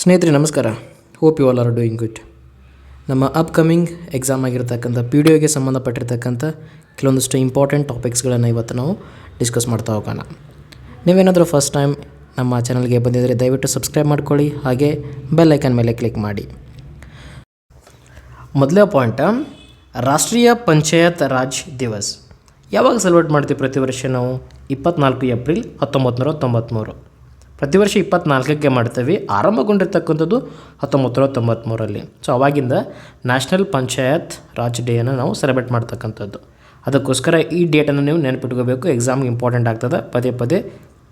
ಸ್ನೇಹಿತರೆ, ನಮಸ್ಕಾರ. Hope you all are doing good ನಮ್ಮ ಅಪ್ಕಮಿಂಗ್ ಎಕ್ಸಾಮ್ ಆಗಿರತಕ್ಕಂಥ ಪಿ ಡಿ ಒಗೆ ಸಂಬಂಧಪಟ್ಟಿರ್ತಕ್ಕಂಥ ಕೆಲವೊಂದಿಷ್ಟು ಇಂಪಾರ್ಟೆಂಟ್ ಟಾಪಿಕ್ಸ್ಗಳನ್ನು ಇವತ್ತು ನಾವು ಡಿಸ್ಕಸ್ ಮಾಡ್ತಾ ಹೋಗೋಣ. ನೀವೇನಾದರೂ ಫಸ್ಟ್ ಟೈಮ್ ನಮ್ಮ ಚಾನಲ್ಗೆ ಬಂದಿದ್ದರೆ ದಯವಿಟ್ಟು ಸಬ್ಸ್ಕ್ರೈಬ್ ಮಾಡ್ಕೊಳ್ಳಿ, ಹಾಗೆ ಬೆಲ್ ಐಕನ್ ಮೇಲೆ ಕ್ಲಿಕ್ ಮಾಡಿ. ಮೊದಲೇ ಪಾಯಿಂಟ ರಾಷ್ಟ್ರೀಯ ಪಂಚಾಯತ್ ರಾಜ್ ದಿವಸ್. ಯಾವಾಗ ಸೆಲೆಬ್ರೇಟ್ ಮಾಡ್ತೀವಿ ಪ್ರತಿ ವರ್ಷ ನಾವು? ಇಪ್ಪತ್ನಾಲ್ಕು ಏಪ್ರಿಲ್ ಹತ್ತೊಂಬತ್ತು ನೂರ ತೊಂಬತ್ತ್ಮೂರು ಪ್ರತಿ ವರ್ಷ ಇಪ್ಪತ್ನಾಲ್ಕಕ್ಕೆ ಮಾಡ್ತೀವಿ. ಆರಂಭಗೊಂಡಿರ್ತಕ್ಕಂಥದ್ದು ಹತ್ತೊಂಬತ್ತು ತೊಂಬತ್ತ್ಮೂರಲ್ಲಿ ಸೊ ಅವಾಗಿಂದ ನ್ಯಾಷನಲ್ ಪಂಚಾಯತ್ ರಾಜ್ ಡೇಯನ್ನು ನಾವು ಸೆಲೆಬ್ರೇಟ್ ಮಾಡ್ತಕ್ಕಂಥದ್ದು. ಅದಕ್ಕೋಸ್ಕರ ಈ ಡೇಟನ್ನು ನೀವು ನೆನಪಿಟ್ಕೋಬೇಕು. ಎಕ್ಸಾಮ್ಗೆ ಇಂಪಾರ್ಟೆಂಟ್ ಆಗ್ತದೆ. ಪದೇ ಪದೇ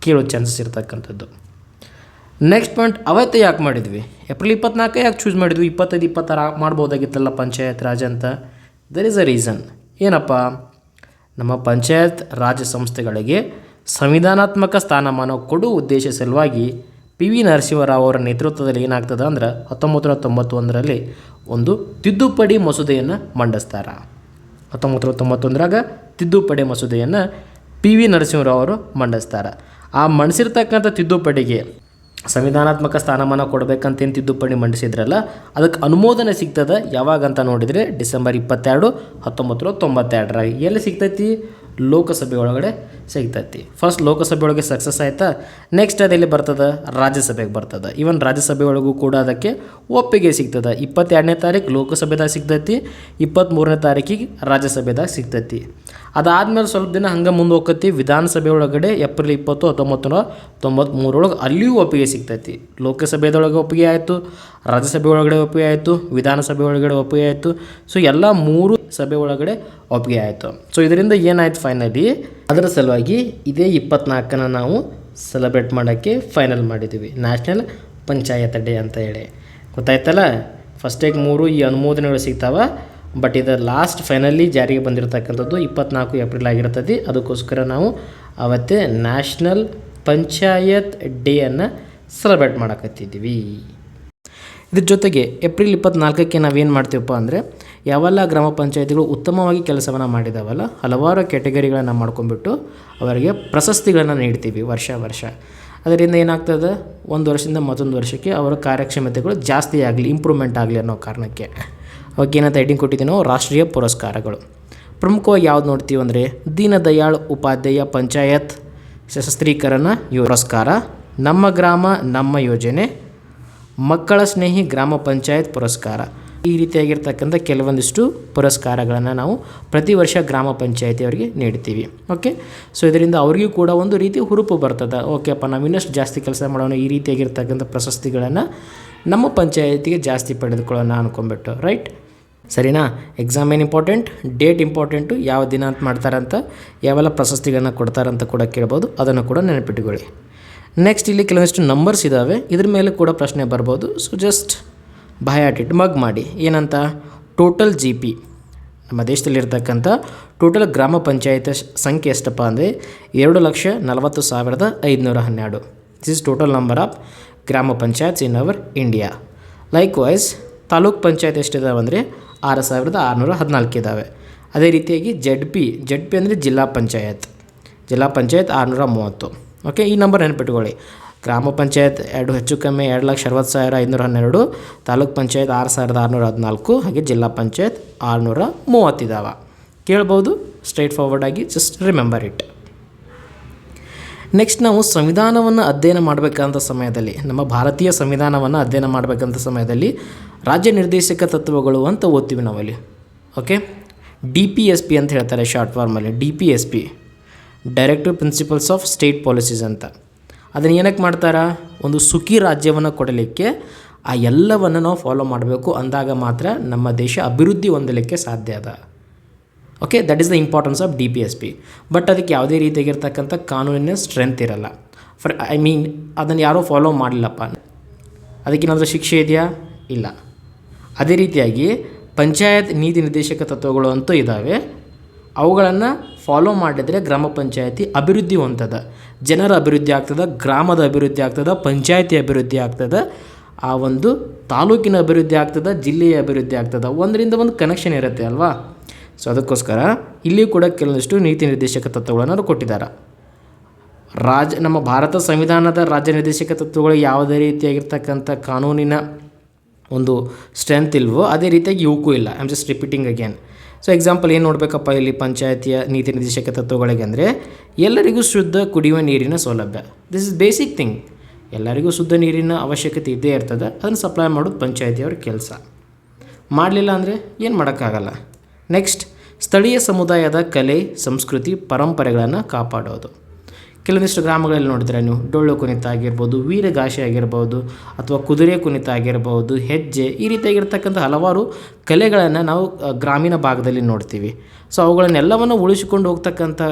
ಕೇಳೋ ಚಾನ್ಸಸ್ ಇರ್ತಕ್ಕಂಥದ್ದು. ನೆಕ್ಸ್ಟ್ ಪಾಯಿಂಟ್ ಅವತ್ತೇ ಯಾಕೆ ಮಾಡಿದ್ವಿ? ಏಪ್ರಿಲ್ ಇಪ್ಪತ್ನಾಲ್ಕು ಯಾಕೆ ಚೂಸ್ ಮಾಡಿದ್ವಿ? ಇಪ್ಪತ್ತೈದು, ಇಪ್ಪತ್ತಾರ ಮಾಡ್ಬೋದಾಗಿತ್ತಲ್ಲ ಪಂಚಾಯತ್ ರಾಜ್ ಅಂತ? ದರ್ ಇಸ್ ಅ ರೀಸನ್ ಏನಪ್ಪ? ನಮ್ಮ ಪಂಚಾಯತ್ ರಾಜ್ ಸಂಸ್ಥೆಗಳಿಗೆ ಸಂವಿಧಾನಾತ್ಮಕ ಸ್ಥಾನಮಾನ ಕೊಡುವ ಉದ್ದೇಶ ಸಲುವಾಗಿ ಪಿ ವಿ ನರಸಿಂಹರಾವ್ ಅವರ ನೇತೃತ್ವದಲ್ಲಿ ಏನಾಗ್ತದೆ ಅಂದ್ರೆ ಹತ್ತೊಂಬತ್ತು ನೂರ ತೊಂಬತ್ತೊಂದರಲ್ಲಿ ಒಂದು ತಿದ್ದುಪಡಿ ಮಸೂದೆಯನ್ನು ಮಂಡಿಸ್ತಾರೆ. ಹತ್ತೊಂಬತ್ತು ನೂರ ತೊಂಬತ್ತೊಂದರಾಗ ತಿದ್ದುಪಡಿ ಮಸೂದೆಯನ್ನು ಪಿ ವಿ ನರಸಿಂಹರಾವ್ ಅವರು ಮಂಡಿಸ್ತಾರೆ. ಆ ಮಂಡಿಸಿರ್ತಕ್ಕಂಥ ತಿದ್ದುಪಡಿಗೆ ಸಂವಿಧಾನಾತ್ಮಕ ಸ್ಥಾನಮಾನ ಕೊಡಬೇಕಂತೇನು ತಿದ್ದುಪಡಿ ಮಂಡಿಸಿದ್ರಲ್ಲ, ಅದಕ್ಕೆ ಅನುಮೋದನೆ ಸಿಗ್ತದೆ ಯಾವಾಗ ಅಂತ ನೋಡಿದರೆ ಡಿಸೆಂಬರ್ ಇಪ್ಪತ್ತೆರಡು ಹತ್ತೊಂಬತ್ತು ನೂರ ತೊಂಬತ್ತೆರಡರಾಗಿ. ಎಲ್ಲಿ ಸಿಗ್ತೈತಿ? ಲೋಕಸಭೆ ಒಳಗಡೆ ಸಿಗ್ತೈತಿ. ಫಸ್ಟ್ ಲೋಕಸಭೆ ಒಳಗೆ ಸಕ್ಸಸ್ ಆಯ್ತಾ? ನೆಕ್ಸ್ಟ್ ಅದೆಲ್ಲಿ ಬರ್ತದೆ? ರಾಜ್ಯಸಭೆಗೆ ಬರ್ತದೆ. ಈವನ್ ರಾಜ್ಯಸಭೆ ಒಳಗೂ ಕೂಡ ಅದಕ್ಕೆ ಒಪ್ಪಿಗೆ ಸಿಗ್ತದೆ. ಇಪ್ಪತ್ತೆರಡನೇ ತಾರೀಕು ಲೋಕಸಭೆದಾಗ ಸಿಗ್ತೈತಿ ಇಪ್ಪತ್ತ್ಮೂರನೇ ತಾರೀಕಿಗೆ ರಾಜ್ಯಸಭೆದಾಗ ಸಿಗ್ತೈತಿ. ಅದಾದ್ಮೇಲೆ ಸ್ವಲ್ಪ ದಿನ ಹಂಗೆ ಮುಂದೆ ಹೋಗ್ತೈತಿ ವಿಧಾನಸಭೆ ಒಳಗಡೆ ಏಪ್ರಿಲ್ ಇಪ್ಪತ್ತು ಹತ್ತೊಂಬತ್ತು ನೂರ ತೊಂಬತ್ತ್ಮೂರೊಳಗೆ ಅಲ್ಲಿಯೂ ಒಪ್ಪಿಗೆ ಸಿಗ್ತೈತಿ. ಲೋಕಸಭೆದೊಳಗೆ ಒಪ್ಪಿಗೆ ಆಯಿತು ರಾಜ್ಯಸಭೆ ಒಳಗಡೆ ಒಪ್ಪಿಗೆ ಆಯಿತು ವಿಧಾನಸಭೆ ಒಳಗಡೆ ಒಪ್ಪಿಗೆ ಆಯಿತು. ಸೊ, ಎಲ್ಲ ಮೂರು ಸಭೆ ಒಳಗಡೆ ಒಪ್ಪಿಗೆ ಆಯಿತು. ಸೊ, ಇದರಿಂದ ಏನಾಯ್ತು ಫೈನಲಿ ಅದರ ಸಲುವಾಗಿ ಇದೇ ಇಪ್ಪತ್ನಾಲ್ಕನ ನಾವು ಸೆಲೆಬ್ರೇಟ್ ಮಾಡೋಕ್ಕೆ ಫೈನಲ್ ಮಾಡಿದ್ದೀವಿ. ನ್ಯಾಷನಲ್ ಪಂಚಾಯತ್ ಡೇ ಅಂತ ಹೇಳಿ. ಗೊತ್ತಾಯ್ತಲ್ಲ? ಫಸ್ಟಿಗೆ ಮೂರು ಈ ಅನುಮೋದನೆಗಳು ಸಿಗ್ತಾವ. ಬಟ್ ಇದು ಲಾಸ್ಟ್ ಫೈನಲಿ ಜಾರಿಗೆ ಬಂದಿರತಕ್ಕಂಥದ್ದು ಇಪ್ಪತ್ನಾಲ್ಕು ಏಪ್ರಿಲ್ ಆಗಿರ್ತದೆ. ಅದಕ್ಕೋಸ್ಕರ ನಾವು ಅವತ್ತೇ ನ್ಯಾಷನಲ್ ಪಂಚಾಯತ್ ಡೇಯನ್ನು ಸೆಲೆಬ್ರೇಟ್ ಮಾಡಕತ್ತಿದ್ದೀವಿ. ಇದ್ರ ಜೊತೆಗೆ ಏಪ್ರಿಲ್ ಇಪ್ಪತ್ನಾಲ್ಕಕ್ಕೆ ನಾವೇನು ಮಾಡ್ತೀವಪ್ಪ ಅಂದರೆ, ಯಾವೆಲ್ಲ ಗ್ರಾಮ ಪಂಚಾಯತಿಗಳು ಉತ್ತಮವಾಗಿ ಕೆಲಸವನ್ನು ಮಾಡಿದಾವಲ್ಲ, ಹಲವಾರು ಕ್ಯಾಟಗರಿಗಳನ್ನು ಮಾಡ್ಕೊಂಡ್ಬಿಟ್ಟು ಅವರಿಗೆ ಪ್ರಶಸ್ತಿಗಳನ್ನು ನೀಡ್ತೀವಿ ವರ್ಷ ವರ್ಷ. ಅದರಿಂದ ಏನಾಗ್ತದೆ, ಒಂದು ವರ್ಷದಿಂದ ಮತ್ತೊಂದು ವರ್ಷಕ್ಕೆ ಅವರ ಕಾರ್ಯಕ್ಷಮತೆಗಳು ಜಾಸ್ತಿ ಆಗಲಿ ಇಂಪ್ರೂವ್ಮೆಂಟ್ ಆಗಲಿ ಅನ್ನೋ ಕಾರಣಕ್ಕೆ. ಅವಕ್ಕೆ ಏನಂತ ಹೆಡ್ಡಿಂಗ್ ಕೊಟ್ಟಿದ್ದೀನೋ ರಾಷ್ಟ್ರೀಯ ಪುರಸ್ಕಾರಗಳು. ಪ್ರಮುಖವಾಗಿ ಯಾವ್ದು ನೋಡ್ತೀವಿ ಅಂದರೆ ದೀನದಯಾಳ್ ಉಪಾಧ್ಯಾಯ ಪಂಚಾಯತ್ ಸಶಸ್ತ್ರೀಕರಣ ಪುರಸ್ಕಾರ, ನಮ್ಮ ಗ್ರಾಮ, ನಮ್ಮ ಯೋಜನೆ, ಮಕ್ಕಳ ಸ್ನೇಹಿ ಗ್ರಾಮ ಪಂಚಾಯತ್ ಪುರಸ್ಕಾರ. ಈ ರೀತಿಯಾಗಿರ್ತಕ್ಕಂಥ ಕೆಲವೊಂದಿಷ್ಟು ಪುರಸ್ಕಾರಗಳನ್ನು ನಾವು ಪ್ರತಿ ವರ್ಷ ಗ್ರಾಮ ಪಂಚಾಯತಿಯವರಿಗೆ ನೀಡ್ತೀವಿ. ಓಕೆ? ಸೊ ಇದರಿಂದ ಅವರಿಗೂ ಕೂಡ ಒಂದು ರೀತಿ ಹುರುಪು ಬರ್ತದೆ. ಓಕೆಪ್ಪ ನಾವು ಇನ್ನಷ್ಟು ಜಾಸ್ತಿ ಕೆಲಸ ಮಾಡೋಣ, ಈ ರೀತಿಯಾಗಿರ್ತಕ್ಕಂಥ ಪ್ರಶಸ್ತಿಗಳನ್ನು ನಮ್ಮ ಪಂಚಾಯತಿಗೆ ಜಾಸ್ತಿ ಪಡೆದುಕೊಳ್ಳೋಣ ಅಂದ್ಕೊಂಬಿಟ್ಟು ರೈಟ್ ಸರಿನಾ? ಎಕ್ಸಾಮ್ ಏನು ಇಂಪಾರ್ಟೆಂಟ್ ಡೇಟ್ ಇಂಪಾರ್ಟೆಂಟು ಯಾವ ದಿನ ಅಂತ ಮಾಡ್ತಾರಂತ? ಯಾವೆಲ್ಲ ಪ್ರಶಸ್ತಿಗಳನ್ನು ಕೊಡ್ತಾರಂತ ಕೂಡ ಕೇಳ್ಬೋದು. ಅದನ್ನು ಕೂಡ ನೆನಪಿಟ್ಟುಕೊಳ್ಳಿ ನೆಕ್ಸ್ಟ್ ಇಲ್ಲಿ ಕೆಲವೊಂದಿಷ್ಟು ನಂಬರ್ಸ್ ಇದ್ದಾವೆ ಇದ್ರ ಮೇಲೆ ಕೂಡ ಪ್ರಶ್ನೆ ಬರ್ಬೋದು. ಸೊ ಜಸ್ಟ್ ಇಟ್ ಮಗ್ ಮಾಡಿ. ಏನಂತ? ಟೋಟಲ್ ಜಿ ಪಿ ನಮ್ಮ ದೇಶದಲ್ಲಿರ್ತಕ್ಕಂಥ ಟೋಟಲ್ ಗ್ರಾಮ ಪಂಚಾಯತ್ ಸಂಖ್ಯೆ ಎಷ್ಟಪ್ಪ ಅಂದರೆ ಎರಡು ಲಕ್ಷ ನಲವತ್ತು ಸಾವಿರದ ಐದುನೂರ ಹನ್ನೆರಡು. This is total number of grama panchayats in our India likewise taluk panchayat ಎಷ್ಟಿದಾವೆ ಅಂದರೆ ಆರು ಸಾವಿರದ ಆರುನೂರ ಹದಿನಾಲ್ಕು ಇದ್ದಾವೆ. ಅದೇ ರೀತಿಯಾಗಿ ಜೆಡ್ ಪಿ ಜೆಡ್ ಪಿ ಅಂದರೆ ಜಿಲ್ಲಾ ಪಂಚಾಯತ್. ಜಿಲ್ಲಾ ಪಂಚಾಯತ್ ಆರುನೂರ ಮೂವತ್ತು. ಓಕೆ ಈ ನಂಬರ್ ನೆನಪಿಟ್ಕೊಳ್ಳಿ. ಗ್ರಾಮ ಪಂಚಾಯತ್ ಎರಡು ಹೆಚ್ಚು ಕಮ್ಮಿ ಎರಡು ಲಕ್ಷ ಅರವತ್ತು ಸಾವಿರ ಐನೂರ ಹನ್ನೆರಡು, ತಾಲೂಕ್ ಪಂಚಾಯತ್ ಆರು ಸಾವಿರದ ಆರುನೂರ ಹದಿನಾಲ್ಕು, ಹಾಗೆ ಜಿಲ್ಲಾ ಪಂಚಾಯತ್ ಆರುನೂರ ಮೂವತ್ತಿದ್ದಾವೆ ಕೇಳ್ಬೋದು ಸ್ಟ್ರೈಟ್ ಫಾರ್ವರ್ಡ್ ಆಗಿ ಜಸ್ಟ್ ರಿಮೆಂಬರ್ ಇಟ್ ನೆಕ್ಸ್ಟ್ ನಾವು ಸಂವಿಧಾನವನ್ನು ಅಧ್ಯಯನ ಮಾಡಬೇಕಂತ ಸಮಯದಲ್ಲಿ, ನಮ್ಮ ಭಾರತೀಯ ಸಂವಿಧಾನವನ್ನು ಅಧ್ಯಯನ ಮಾಡಬೇಕಂತ ಸಮಯದಲ್ಲಿ ರಾಜ್ಯ ನಿರ್ದೇಶಕ ತತ್ವಗಳು ಅಂತ ಓದ್ತೀವಿ ನಾವಲ್ಲಿ. Okay D P S P ಅಂತ ಹೇಳ್ತಾರೆ ಶಾರ್ಟ್ ಫಾರ್ಮಲ್ಲಿ D P S P directive principles of state policies ಅಂತ. ಅದನ್ನು ಏನಕ್ಕೆ ಮಾಡ್ತಾರೆ? ಒಂದು ಸುಖಿ ರಾಜ್ಯವನ್ನು ಕೊಡಲಿಕ್ಕೆ ಆ ಎಲ್ಲವನ್ನು ನಾವು ಫಾಲೋ ಮಾಡಬೇಕು. ಅಂದಾಗ ಮಾತ್ರ ನಮ್ಮ ದೇಶ ಅಭಿವೃದ್ಧಿ ಹೊಂದಲಿಕ್ಕೆ ಸಾಧ್ಯ ಅದ. Okay that is the importance of D P S P but ಅದಕ್ಕೆ ಯಾವುದೇ ರೀತಿಯಾಗಿರ್ತಕ್ಕಂಥ ಕಾನೂನಿನ ಸ್ಟ್ರೆಂತ್ ಇರಲ್ಲ. ಫಾರ್ ಐ ಮೀನ್ ಅದನ್ನು ಯಾರೂ ಫಾಲೋ ಮಾಡಲಿಲ್ಲಪ್ಪ ಅದಕ್ಕೇನಾದರೂ ಶಿಕ್ಷೆ ಇದೆಯಾ? ಇಲ್ಲ. ಅದೇ ರೀತಿಯಾಗಿ ಪಂಚಾಯತ್ ನೀತಿ ನಿರ್ದೇಶಕ ತತ್ವಗಳು ಅಂತೂ ಇದ್ದಾವೆ ಅವುಗಳನ್ನು ಫಾಲೋ ಮಾಡಿದರೆ ಗ್ರಾಮ ಪಂಚಾಯತಿ ಅಭಿವೃದ್ಧಿ ಹೊಂದದ ಜನರ ಅಭಿವೃದ್ಧಿ ಆಗ್ತದೆ, ಗ್ರಾಮದ ಅಭಿವೃದ್ಧಿ ಆಗ್ತದೆ, ಪಂಚಾಯತಿ ಅಭಿವೃದ್ಧಿ ಆಗ್ತದೆ. ಆ ಒಂದು ತಾಲೂಕಿನ ಅಭಿವೃದ್ಧಿ ಆಗ್ತದೆ, ಜಿಲ್ಲೆಯ ಅಭಿವೃದ್ಧಿ ಆಗ್ತದೆ. ಒಂದರಿಂದ ಒಂದು ಕನೆಕ್ಷನ್ ಇರುತ್ತೆ ಅಲ್ವಾ? ಸೊ ಅದಕ್ಕೋಸ್ಕರ ಇಲ್ಲಿ ಕೂಡ ಕೆಲವೊಂದಿಷ್ಟು ನೀತಿ ನಿರ್ದೇಶಕ ತತ್ವಗಳನ್ನು ಅವರು ಕೊಟ್ಟಿದ್ದಾರೆ. ರಾಜ, ನಮ್ಮ ಭಾರತ ಸಂವಿಧಾನದ ರಾಜ್ಯ ನಿರ್ದೇಶಕ ತತ್ವಗಳು ಯಾವುದೇ ರೀತಿಯಾಗಿರ್ತಕ್ಕಂಥ ಕಾನೂನಿನ ಒಂದು ಸ್ಟ್ರೆಂತ್ ಇಲ್ವೋ, ಅದೇ ರೀತಿಯಾಗಿ ಇವಕ್ಕೂ ಇಲ್ಲ. I'm just repeating again so example ಏನು ನೋಡಬೇಕಪ್ಪ ಇಲ್ಲಿ ಪಂಚಾಯತಿಯ ನೀತಿ ನಿರ್ದೇಶಕ ತತ್ವಗಳಿಗೆ ಅಂದರೆ, ಎಲ್ಲರಿಗೂ ಶುದ್ಧ ಕುಡಿಯುವ ನೀರಿನ ಸೌಲಭ್ಯ. ದಿಸ್ ಇಸ್ ಬೇಸಿಕ್ ಥಿಂಗ್ ಎಲ್ಲರಿಗೂ ಶುದ್ಧ ನೀರಿನ ಅವಶ್ಯಕತೆ ಇದ್ದೇ ಇರ್ತದೆ. ಅದನ್ನು ಸಪ್ಲೈ ಮಾಡೋದು ಪಂಚಾಯತಿಯವ್ರ ಕೆಲಸ. ಮಾಡಲಿಲ್ಲ ಅಂದರೆ ಏನು ಮಾಡೋಕ್ಕಾಗಲ್ಲ. ನೆಕ್ಸ್ಟ್ ಸ್ಥಳೀಯ ಸಮುದಾಯದ ಕಲೆ, ಸಂಸ್ಕೃತಿ, ಪರಂಪರೆಗಳನ್ನು ಕಾಪಾಡೋದು. ಕೆಲವೊಂದಿಷ್ಟು ಗ್ರಾಮಗಳಲ್ಲಿ ನೋಡಿದ್ರೆ ನೀವು ಡೊಳ್ಳು ಕುಣಿತ ಆಗಿರ್ಬೋದು ವೀರಗಾಶೆ ಆಗಿರ್ಬೋದು ಅಥವಾ ಕುದುರೆ ಕುಣಿತ ಆಗಿರ್ಬೋದು, ಹೆಜ್ಜೆ ಈ ರೀತಿಯಾಗಿರ್ತಕ್ಕಂಥ ಹಲವಾರು ಕಲೆಗಳನ್ನು ನಾವು ಗ್ರಾಮೀಣ ಭಾಗದಲ್ಲಿ ನೋಡ್ತೀವಿ. ಸೊ, ಅವುಗಳನ್ನೆಲ್ಲವನ್ನು ಉಳಿಸಿಕೊಂಡು ಹೋಗ್ತಕ್ಕಂಥ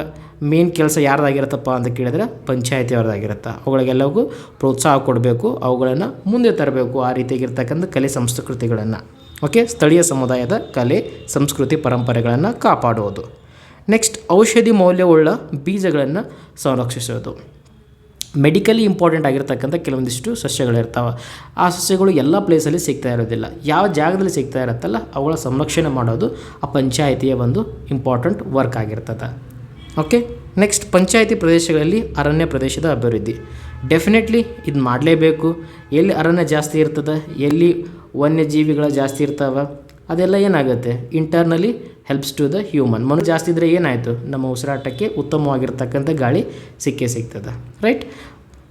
ಮೇನ್ ಕೆಲಸ ಯಾರ್ದಾಗಿರುತ್ತಪ್ಪ ಅಂತ ಕೇಳಿದ್ರೆ ಪಂಚಾಯತಿಯವ್ರದ್ದಾಗಿರುತ್ತೆ ಅವುಗಳಿಗೆಲ್ಲವೂ ಪ್ರೋತ್ಸಾಹ ಕೊಡಬೇಕು, ಅವುಗಳನ್ನು ಮುಂದೆ ತರಬೇಕು, ಆ ರೀತಿಯಾಗಿರ್ತಕ್ಕಂಥ ಕಲೆ, ಸಂಸ್ಕೃತಿಗಳನ್ನು. ಓಕೆ ಸ್ಥಳೀಯ ಸಮುದಾಯದ ಕಲೆ, ಸಂಸ್ಕೃತಿ, ಪರಂಪರೆಗಳನ್ನು ಕಾಪಾಡುವುದು. ನೆಕ್ಸ್ಟ್ ಔಷಧಿ ಮೌಲ್ಯವುಳ್ಳ ಬೀಜಗಳನ್ನು ಸಂರಕ್ಷಿಸೋದು ಮೆಡಿಕಲಿ ಇಂಪಾರ್ಟೆಂಟ್ ಆಗಿರ್ತಕ್ಕಂಥ ಕೆಲವೊಂದಿಷ್ಟು ಸಸ್ಯಗಳಿರ್ತಾವೆ ಆ ಸಸ್ಯಗಳು ಎಲ್ಲ ಪ್ಲೇಸಲ್ಲಿ ಸಿಗ್ತಾ ಇರೋದಿಲ್ಲ. ಯಾವ ಜಾಗದಲ್ಲಿ ಸಿಗ್ತಾ ಇರುತ್ತಲ್ಲ, ಅವುಗಳ ಸಂರಕ್ಷಣೆ ಮಾಡೋದು ಆ ಪಂಚಾಯಿತಿಯ ಒಂದು ಇಂಪಾರ್ಟೆಂಟ್ ವರ್ಕ್ ಆಗಿರ್ತದೆ. ಓಕೆ ನೆಕ್ಸ್ಟ್ ಪಂಚಾಯಿತಿ ಪ್ರದೇಶಗಳಲ್ಲಿ ಅರಣ್ಯ ಪ್ರದೇಶದ ಅಭಿವೃದ್ಧಿ. ಡೆಫಿನೆಟ್ಲಿ ಇದು ಮಾಡಲೇಬೇಕು. ಎಲ್ಲಿ ಅರಣ್ಯ ಜಾಸ್ತಿ ಇರ್ತದೆ, ಎಲ್ಲಿ ವನ್ಯಜೀವಿಗಳು ಜಾಸ್ತಿ ಇರ್ತಾವೆ, ಅದೆಲ್ಲ ಏನಾಗುತ್ತೆ? Internally helps to the human Manu ಜಾಸ್ತಿ ಇದ್ದರೆ ಏನಾಯಿತು? ನಮ್ಮ ಉಸಿರಾಟಕ್ಕೆ ಉತ್ತಮವಾಗಿರ್ತಕ್ಕಂಥ ಗಾಳಿ ಸಿಕ್ಕೇ ಸಿಗ್ತದೆ ರೈಟ್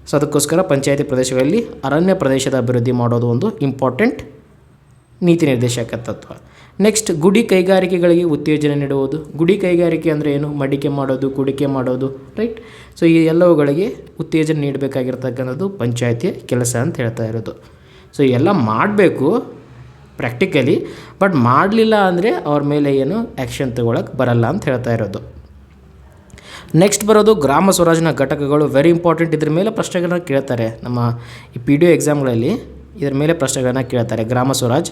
ಸೊ ಅದಕ್ಕೋಸ್ಕರ ಪಂಚಾಯತಿ ಪ್ರದೇಶಗಳಲ್ಲಿ ಅರಣ್ಯ ಪ್ರದೇಶದ ಅಭಿವೃದ್ಧಿ ಮಾಡೋದು ಒಂದು ಇಂಪಾರ್ಟೆಂಟ್ ನೀತಿ ನಿರ್ದೇಶಕ ತತ್ವ. ನೆಕ್ಸ್ಟ್ ಗುಡಿ ಕೈಗಾರಿಕೆಗಳಿಗೆ ಉತ್ತೇಜನ ನೀಡುವುದು. ಗುಡಿ ಕೈಗಾರಿಕೆ ಅಂದರೆ ಏನು? ಮಡಿಕೆ ಮಾಡೋದು, ಕುಡಿಕೆ ಮಾಡೋದು ರೈಟ್ ಸೊ ಈ ಎಲ್ಲವುಗಳಿಗೆ ಉತ್ತೇಜನ ನೀಡಬೇಕಾಗಿರ್ತಕ್ಕಂಥದ್ದು ಪಂಚಾಯತಿಯ ಕೆಲಸ ಅಂತ ಹೇಳ್ತಾ ಇರೋದು. ಸೊ ಎಲ್ಲ ಮಾಡಬೇಕು ಪ್ರಾಕ್ಟಿಕಲಿ ಬಟ್ ಮಾಡಲಿಲ್ಲ ಅಂದರೆ ಅವ್ರ ಮೇಲೆ ಏನು ಆ್ಯಕ್ಷನ್ ತಗೊಳಕ್ಕೆ ಬರಲ್ಲ ಅಂತ ಹೇಳ್ತಾ ಇರೋದು. ನೆಕ್ಸ್ಟ್ ಬರೋದು ಗ್ರಾಮ ಸ್ವರಾಜ್ನ ಘಟಕಗಳು. ವೆರಿ ಇಂಪಾರ್ಟೆಂಟ್ ಇದ್ರ ಮೇಲೆ ಪ್ರಶ್ನೆಗಳನ್ನ ಕೇಳ್ತಾರೆ. ನಮ್ಮ ಈ ಪಿ ಡಿ ಒ ಎಕ್ಸಾಮ್ಗಳಲ್ಲಿ ಇದ್ರ ಮೇಲೆ ಪ್ರಶ್ನೆಗಳನ್ನ ಕೇಳ್ತಾರೆ ಗ್ರಾಮ ಸ್ವರಾಜ್